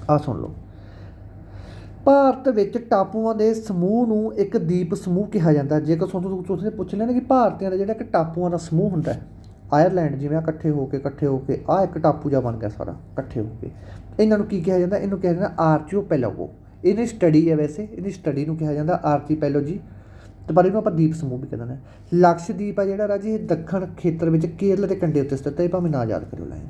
ਆ ਸੁਣ ਲਓ। ਭਾਰਤ ਵਿੱਚ ਟਾਪੂਆਂ ਦੇ ਸਮੂਹ ਨੂੰ ਇੱਕ ਦੀਪ ਸਮੂਹ ਕਿਹਾ ਜਾਂਦਾ ਜੇਕਰ ਤੁਹਾਨੂੰ ਤੁਸੀਂ ਪੁੱਛ ਲੈਣਾ ਕਿ ਭਾਰਤੀਆਂ ਦਾ ਜਿਹੜਾ ਇੱਕ ਟਾਪੂਆਂ ਦਾ ਸਮੂਹ ਹੁੰਦਾ ਹੈ, ਆਇਰਲੈਂਡ ਜਿਵੇਂ ਆ ਇਕੱਠੇ ਹੋ ਕੇ, ਇਕੱਠੇ ਹੋ ਕੇ ਆ ਇੱਕ ਟਾਪੂ ਜਿਹਾ ਬਣ ਗਿਆ ਸਾਰਾ, ਇਕੱਠੇ ਹੋ ਕੇ। ਇਹਨਾਂ ਨੂੰ ਕੀ ਕਿਹਾ ਜਾਂਦਾ? ਇਹਨੂੰ ਕਿਹਾ ਜਾਂਦਾ ਆਰਚੀਓਪੈਲਾਗੋ। ਇਹਦੀ ਸਟੱਡੀ ਹੈ ਵੈਸੇ, ਇਹਦੀ ਸਟੱਡੀ ਨੂੰ ਕਿਹਾ ਜਾਂਦਾ ਆਰਚੀਪੈਲੋ ਜੀ ਪਰ ਇਹਨੂੰ ਆਪਾਂ ਦੀਪ ਸਮੂਹ ਵੀ ਕਹਿੰਦੇ ਨੇ। ਲਕਸ਼ਦੀਪ ਆ ਜਿਹੜਾ ਰਾਜੀ, ਇਹ ਦੱਖਣ ਖੇਤਰ ਵਿੱਚ ਕੇਰਲ ਦੇ ਕੰਢੇ ਉੱਤੇ ਸਥਿਤ ਹੈ, ਇਹ ਭਾਵੇਂ ਨਾ ਯਾਦ ਕਰਿਓ ਲਾਈਨ।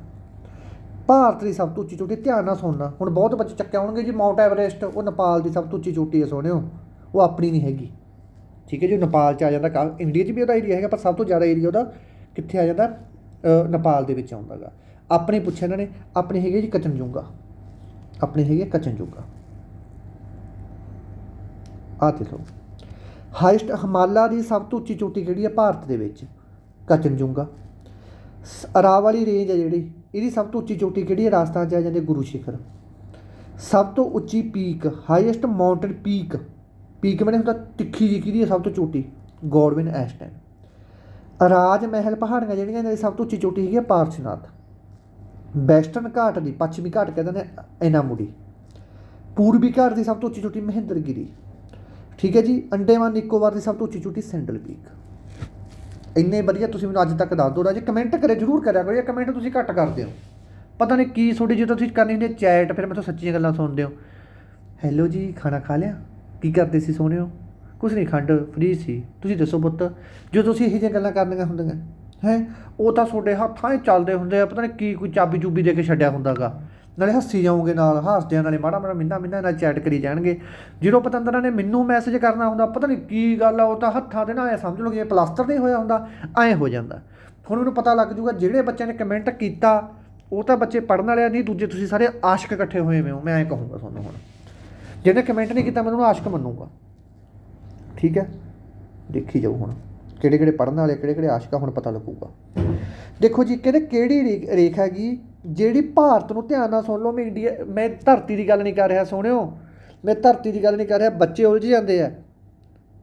ਭਾਰਤ ਦੀ ਸਭ ਤੋਂ ਉੱਚੀ ਚੋਟੀ, ਧਿਆਨ ਨਾਲ ਸੁਣਨਾ। ਹੁਣ ਬਹੁਤ ਬੱਚੇ ਚੱਕੇ ਹੋਣਗੇ ਜੀ ਮਾਊਂਟ ਐਵਰੈਸਟ ਉਹ ਨੇਪਾਲ ਦੀ ਸਭ ਤੋਂ ਉੱਚੀ ਚੋਟੀ ਹੈ ਸੋਹਣਿਓ ਉਹ ਆਪਣੀ ਨਹੀਂ ਹੈਗੀ। ਠੀਕ ਹੈ ਜੀ ਨੇਪਾਲ 'ਚ ਆ ਜਾਂਦਾ, ਕਾ ਇੰਡੀਆ 'ਚ ਵੀ ਉਹਦਾ ਏਰੀਆ ਹੈਗਾ, ਪਰ ਸਭ ਤੋਂ ਜ਼ਿਆਦਾ ਏਰੀਆ ਉਹਦਾ ਕਿੱਥੇ ਆ ਜਾਂਦਾ? ਨੇਪਾਲ ਦੇ ਵਿੱਚ ਆਉਂਦਾ ਗਾ। ਆਪਣੇ ਪੁੱਛਿਆ ਇਹਨਾਂ ਨੇ, ਆਪਣੇ ਹੈਗੇ ਜੀ ਕਚਨਜੁੰਗਾ। ਆਪਣੇ ਹੈਗੇ ਕਚਨਜੁੰਗਾ। ਆ ਦੇਖੋ। ਹਾਈਸਟ ਹਿਮਾਲਾ ਦੀ ਸਭ ਤੋਂ ਉੱਚੀ ਚੋਟੀ ਕਿਹੜੀ ਹੈ? ਭਾਰਤ ਦੇ ਵਿੱਚ। ਕਚਨਜੁੰਗਾ ਸ- ਅਰਾਵਲੀ ਰੇਂਜ ਹੈ ਜਿਹੜੀ। ਇਹਦੀ ਸਭ ਤੋਂ ਉੱਚੀ ਚੋਟੀ ਕਿਹੜੀ ਹੈ? ਰਾਜਸਥਾਨ 'ਚ ਆ ਜਾਂਦੀ ਗੁਰੂ ਸ਼ਿਖਰ। ਸਭ ਤੋਂ ਉੱਚੀ peak highest mountain peak peak ਮੈਨੇ ਹੁੰਦਾ ਤਿੱਖੀ ਜੀ ਕਿਹਦੀ ਹੈ? ਸਭ ਤੋਂ ਚੋਟੀ। ਗੋਡਵਿਨ ਐਸਟਨ ਰਾਜ ਮਹਿਲ ਪਹਾੜੀਆਂ ਜਿਹੜੀਆਂ ਇਹਨਾਂ ਸਭ ਤੋਂ ਉੱਚੀ ਚੋਟੀ ਹੈਗੀ ਹੈ ਪਾਰਸ਼ਨਾਥ ਵੈਸਟਰਨ ਘਾਟ ਦੀ, ਪੱਛਮੀ ਘਾਟ ਕਹਿੰਦੇ ਨੇ ਐਨਾਮੁਡੀ। ਪੂਰਬੀ ਘਾਟ ਦੀ ਸਭ ਤੋਂ ਉੱਚੀ ਚੋਟੀ ਮਹਿੰਦਰਗਿਰੀ। ਠੀਕ ਹੈ ਜੀ ਅੰਡੇਮਾਨ ਨਿਕੋਬਾਰ ਦੀ ਸਭ ਤੋਂ ਉੱਚੀ ਚੋਟੀ ਸੈਂਡਲ ਪੀਕ। ਇੰਨੇ ਵਧੀਆ ਤੁਸੀਂ ਮੈਨੂੰ ਅੱਜ ਤੱਕ ਦੱਸ ਦਿਓ ਰਾਜੇ ਕਮੈਂਟ ਕਰੇ ਜਰੂਰ ਕਰਿਆ ਕਰੋ, ਇਹ ਕਮੈਂਟ ਤੁਸੀਂ ਘੱਟ ਕਰਦੇ ਹੋ। ਪਤਾ ਨਹੀਂ ਕੀ ਤੁਹਾਡੀ ਜਦੋਂ ਤੁਸੀਂ ਕਰਨੀ ਹੁੰਦੀ ਚੈਟ, ਫਿਰ ਮੈਂ ਤਾਂ ਸੱਚੀਆਂ ਗੱਲਾਂ ਸੁਣਦੇ ਹੋ। ਹੈਲੋ ਜੀ, ਖਾਣਾ ਖਾ ਲਿਆ? ਕੀ ਕਰਦੇ ਸੀ ਸੋਹਣਿਓ? ਕੁਛ ਨਹੀਂ, ਖੰਡ ਫ੍ਰੀ ਸੀ। ਤੁਸੀਂ ਦੱਸੋ ਪੁੱਤ ਜਦੋਂ ਤੁਸੀਂ ਇਹੋ ਜਿਹੀਆਂ ਗੱਲਾਂ ਕਰਨੀਆਂ ਹੁੰਦੀਆਂ, ਹੈ, ਉਹ ਤਾਂ ਤੁਹਾਡੇ ਹੱਥਾਂ 'ਚ ਚੱਲਦੇ ਹੁੰਦੇ ਆ, ਪਤਾ ਨਹੀਂ ਕੀ ਕੋਈ ਚਾਬੀ ਚੂਬੀ ਦੇ ਕੇ ਛੱਡਿਆ ਹੁੰਦਾਗਾ। ਨਾਲੇ ਹੱਸੀ ਜਾਓਗੇ ਨਾਲ, ਹੱਸਦਿਆਂ ਨਾਲੇ ਮਾੜਾ ਮਾੜਾ ਮਿੰਨਾ ਮਿੰਨਾ ਨਾਲ ਚੈਟ ਕਰੀ ਜਾਣਗੇ। ਜਦੋਂ ਪਤੰਦਰਾਂ ਨੇ ਮੈਨੂੰ ਮੈਸੇਜ ਕਰਨਾ ਹੁੰਦਾ, ਪਤਾ ਨਹੀਂ ਕੀ ਗੱਲ ਆ, ਉਹ ਤਾਂ ਹੱਥਾਂ ਦੇ ਨਾਲ ਐ ਸਮਝ ਲਓ ਜਿਵੇਂ ਪਲਾਸਟਰ ਨਹੀਂ ਹੋਇਆ ਹੁੰਦਾ, ਐਂ ਹੋ ਜਾਂਦਾ। ਹੁਣ ਮੈਨੂੰ ਪਤਾ ਲੱਗ ਜੂਗਾ ਜਿਹੜੇ ਬੱਚਿਆਂ ਨੇ ਕਮੈਂਟ ਕੀਤਾ, ਉਹ ਤਾਂ ਬੱਚੇ ਪੜਨ ਵਾਲੇ ਆ, ਨਹੀਂ ਦੂਜੇ ਤੁਸੀਂ ਸਾਰੇ ਆਸ਼ਕ ਇਕੱਠੇ ਹੋਏ ਹੋਏ ਹੋ, ਮੈਂ ਐਂ ਕਹੂੰਗਾ ਤੁਹਾਨੂੰ ਹੁਣ। ਜਿਹਨੇ ਕਮੈਂਟ ਨਹੀਂ ਕੀਤਾ, ਮੈਂ ਉਹਨੂੰ ਆਸ਼ਕ ਮੰਨੂਗਾ। ਠੀਕ ਹੈ? ਦੇਖੀ ਜਾਓ ਹੁਣ ਕਿਹੜੇ ਕਿਹੜੇ ਪੜਨ ਵਾਲੇ ਕਿਹੜੇ ਕਿਹੜੇ ਆਸ਼ਕਾ, ਹੁਣ ਪਤਾ ਲੱਗੂਗਾ। ਦੇਖੋ ਜੀ ਕਹਿੰਦੇ ਕਿਹੜੀ ਰੇ- ਰੇਖਾ ਹੈਗੀ? ਜਿਹੜੀ ਭਾਰਤ ਨੂੰ ਧਿਆਨ ਨਾਲ ਸੁਣ ਲਓ, ਮੈਂ ਇੰਡੀਆ, ਮੈਂ ਧਰਤੀ ਦੀ ਗੱਲ ਨਹੀਂ ਕਰ ਰਿਹਾ ਸੋਹਣਿਓ ਮੈਂ ਧਰਤੀ ਦੀ ਗੱਲ ਨਹੀਂ ਕਰ ਰਿਹਾ, ਬੱਚੇ ਉਲਝ ਜਾਂਦੇ ਆ।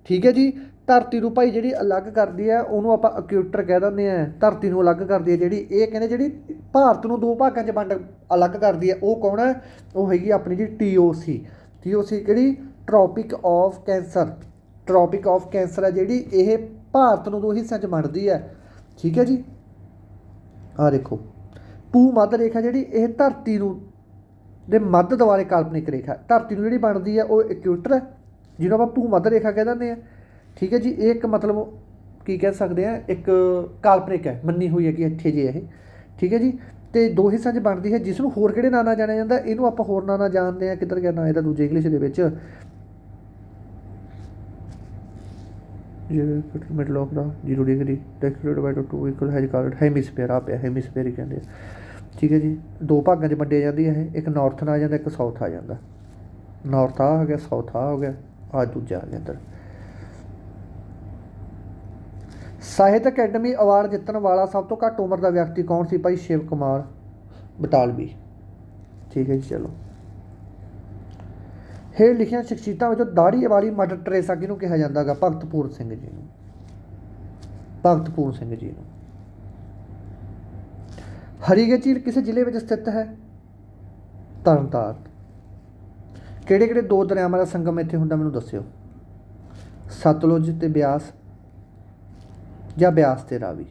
ਠੀਕ ਹੈ ਜੀ? ਧਰਤੀ ਨੂੰ ਭਾਈ ਜਿਹੜੀ ਅਲੱਗ ਕਰਦੀ ਹੈ, ਉਹਨੂੰ ਆਪਾਂ ਅਕਿਊਟਰ ਕਹਿ ਦਿੰਦੇ ਆ। ਧਰਤੀ ਨੂੰ ਅਲੱਗ ਕਰਦੀ ਹੈ ਜਿਹੜੀ, ਇਹ ਕਹਿੰਦੇ ਜਿਹੜੀ ਭਾਰਤ ਨੂੰ ਦੋ ਭਾਗਾਂ 'ਚ ਵੰਡ ਅਲੱਗ ਕਰਦੀ ਹੈ, ਉਹ ਕੌਣ ਹੈ? ਉਹ ਹੈਗੀ ਆਪਣੀ ਜੀ ਟੀਓਸੀ ਟੀਓਸੀ ਕਿਹੜੀ? Tropic of Cancer Tropic of Cancer ਹੈ ਜਿਹੜੀ, ਇਹ ਭਾਰਤ ਨੂੰ ਦੋ ਹਿੱਸਿਆਂ 'ਚ ਵੰਡਦੀ ਹੈ। ਠੀਕ ਹੈ ਜੀ? ਆਹ ਦੇਖੋ। ਭੂ ਮੱਧ ਰੇਖਾ ਜਿਹੜੀ, ਇਹ ਧਰਤੀ ਨੂੰ ਦੇ ਮੱਧ ਦੁਆਰੇ ਕਾਲਪਨਿਕ ਰੇਖਾ ਧਰਤੀ ਨੂੰ ਜਿਹੜੀ ਬਣਦੀ ਹੈ, ਉਹ ਇਕੁਏਟਰ ਹੈ, ਜਿਹਨੂੰ ਆਪਾਂ ਭੂ ਮੱਧ ਰੇਖਾ ਕਹਿ ਦਿੰਦੇ ਆ ਠੀਕ ਹੈ ਜੀ, ਇਹ ਇੱਕ ਮਤਲਬ ਕੀ ਕਹਿ ਸਕਦੇ ਆ ਇੱਕ ਕਾਲਪਨਿਕ ਹੈ, ਮੰਨੀ ਹੋਈ ਹੈ ਕਿ ਇੱਥੇ ਜੇ ਇਹ। ਠੀਕ ਹੈ ਜੀ, ਤੇ ਦੋ ਹਿੱਸਿਆਂ 'ਚ ਬਣਦੀ ਹੈ, ਜਿਸ ਨੂੰ ਹੋਰ ਕਿਹੜੇ ਨਾਂ ਨਾਲ ਜਾਣਿਆ ਜਾਂਦਾ? ਇਹਨੂੰ ਆਪਾਂ ਹੋਰ ਨਾਂ ਨਾਲ ਜਾਣਦੇ ਆ ਕਿੱਧਰ ਗਿਆ ਨਾਂ ਇਹਦਾ ਦੂਜੇ ਇੰਗਲਿਸ਼ ਦੇ ਵਿੱਚ। ਜੇ ਮਿਡਲ ਆਫ ਦਾ 0 degree declinate by 2 equal has called hemisphere ਆ ਪਿਆ ਹੈਮਿਸਫੇਅਰ ਕਹਿੰਦੇ ਆ। ਠੀਕ ਹੈ ਜੀ, ਦੋ ਭਾਗਾਂ 'ਚ ਵੰਡਿਆ ਜਾਂਦੀ ਇਹ, ਇੱਕ ਨੌਰਥਨ ਆ ਜਾਂਦਾ, ਇੱਕ ਸਾਊਥ ਆ ਜਾਂਦਾ। ਨੌਰਥ ਆ ਹੋ ਗਿਆ ਸਾਊਥ ਆ ਹੋ ਗਿਆ, ਆ ਦੂਜਾ ਆ ਗਿਆ ਇੱਧਰ ਸਾਹਿਤ ਅਕੈਡਮੀ ਅਵਾਰਡ ਜਿੱਤਣ ਵਾਲਾ ਸਭ ਤੋਂ ਘੱਟ ਉਮਰ ਦਾ ਵਿਅਕਤੀ ਕੌਣ ਸੀ? ਭਾਈ ਸ਼ਿਵ ਕੁਮਾਰ ਬਟਾਲਵੀ। ਠੀਕ ਹੈ ਜੀ, ਚਲੋ। ਹੇਠ ਲਿਖੀਆਂ ਸ਼ਖਸੀਅਤਾਂ ਵਿੱਚੋਂ ਦਾੜੀ ਵਾਲੀ ਮਦਰ ਟਰੇਸਾ ਕਿਹਨੂੰ ਕਿਹਾ ਜਾਂਦਾਗਾ? ਭਗਤ ਪੂਰਨ ਸਿੰਘ ਜੀ ਨੂੰ। ਭਗਤਪੂਰਨ ਸਿੰਘ ਜੀ ਨੂੰ। ਹਰੀਕੇ ਝੀਲ ਕਿਸੇ ਜ਼ਿਲ੍ਹੇ ਵਿੱਚ ਸਥਿਤ ਹੈ? ਤਰਨਤਾਰਨ। ਕਿਹੜੇ ਕਿਹੜੇ ਦੋ ਦਰਿਆਵਾਂ ਦਾ ਸੰਗਮ ਇੱਥੇ ਹੁੰਦਾ ਮੈਨੂੰ ਦੱਸਿਓ? ਸਤਲੁਜ ਤੇ ਬਿਆਸ ਜਾਂ ਬਿਆਸ ਤੇ ਰਾਵੀ?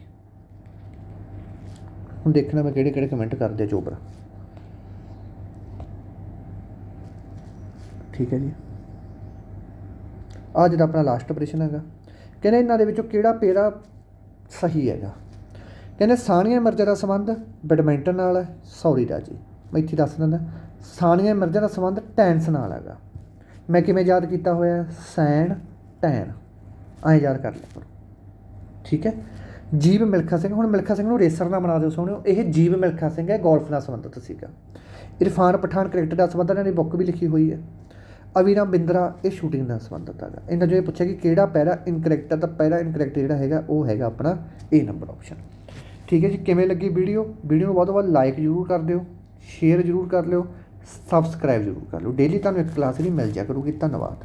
ਹੁਣ ਦੇਖਣਾ ਮੈਂ ਕਿਹੜੇ ਕਿਹੜੇ ਕਮੈਂਟ ਕਰਦੇ ਆ ਚੋਬਰਾ ਠੀਕ ਹੈ ਜੀ। ਅੱਜ ਦਾ ਆਪਣਾ ਲਾਸਟ ਪ੍ਰਸ਼ਨ ਹੈਗਾ, ਕਹਿੰਦੇ ਇਹਨਾਂ ਦੇ ਵਿੱਚੋਂ ਕਿਹੜਾ ਪੇਰਾ ਸਹੀ ਹੈਗਾ? ਕਹਿੰਦੇ ਸਾਨੀਆ ਮਿਰਜ਼ਾ ਦਾ ਸੰਬੰਧ ਬੈਡਮਿੰਟਨ ਨਾਲ ਹੈ, ਸੌਰੀ ਰਾਜੀ, ਮੈਂ ਇੱਥੇ ਦੱਸ ਦਿੰਦਾ, ਸਾਨੀਆ ਮਿਰਜ਼ਾ ਦਾ ਸੰਬੰਧ ਟੈਨਸ ਨਾਲ ਹੈਗਾ। ਮੈਂ ਕਿਵੇਂ ਯਾਦ ਕੀਤਾ ਹੋਇਆ? ਸੈਨ ਟੈਨ। ਐਂ ਯਾਦ ਕਰ ਲਿਆ ਕਰੋ। ਠੀਕ ਹੈ? ਜੀਵ ਮਿਲਖਾ ਸਿੰਘ, ਹੁਣ ਮਿਲਖਾ ਸਿੰਘ ਨੂੰ ਰੇਸਰ ਨਾ ਬਣਾ ਦਿਓ ਸੋਹਣਿਓ ਇਹ ਜੀਵ ਮਿਲਖਾ ਸਿੰਘ ਹੈ, ਗੋਲਫ ਨਾਲ ਸੰਬੰਧਿਤ ਸੀਗਾ। ਇਰਫਾਨ ਪਠਾਨ ਕ੍ਰਿਕਟ ਦਾ ਸੰਬੰਧ, ਇਹਨਾਂ ਨੇ ਬੁੱਕ ਵੀ ਲਿਖੀ ਹੋਈ ਹੈ। ਅਵੀਰਾਮ ਬਿੰਦਰਾ, ਇਹ ਸ਼ੂਟਿੰਗ ਨਾਲ ਸੰਬੰਧਿਤ ਹੈਗਾ। ਇਹਨਾਂ ਜੋ ਇਹ ਪੁੱਛਿਆ ਕਿ ਕਿਹੜਾ ਪੈਰਾ ਇਨਕਰੈਕਟ ਹੈ ਦਾ ਪੈਰਾ ਇਨਕਰੈਕਟ ਜਿਹੜਾ ਹੈਗਾ, ਉਹ ਹੈਗਾ ਆਪਣਾ ਏ ਨੰਬਰ ਆਪਸ਼ਨ ਠੀਕ ਹੈ ਜੀ, ਕਿਵੇਂ ਲੱਗੀ ਵੀਡੀਓ? ਵੀਡੀਓ ਨੂੰ ਵੱਧ ਤੋਂ ਵੱਧ ਲਾਈਕ ਜ਼ਰੂਰ ਕਰ ਦਿਓ ਸ਼ੇਅਰ ਜ਼ਰੂਰ ਕਰ ਲਿਓ ਸਬਸਕ੍ਰਾਈਬ ਜ਼ਰੂਰ ਕਰ ਲਿਓ। ਡੇਲੀ ਤੁਹਾਨੂੰ ਇੱਕ ਕਲਾਸ ਦੀ ਮਿਲ ਜਾਇਆ ਕਰੂਗੀ। ਧੰਨਵਾਦ।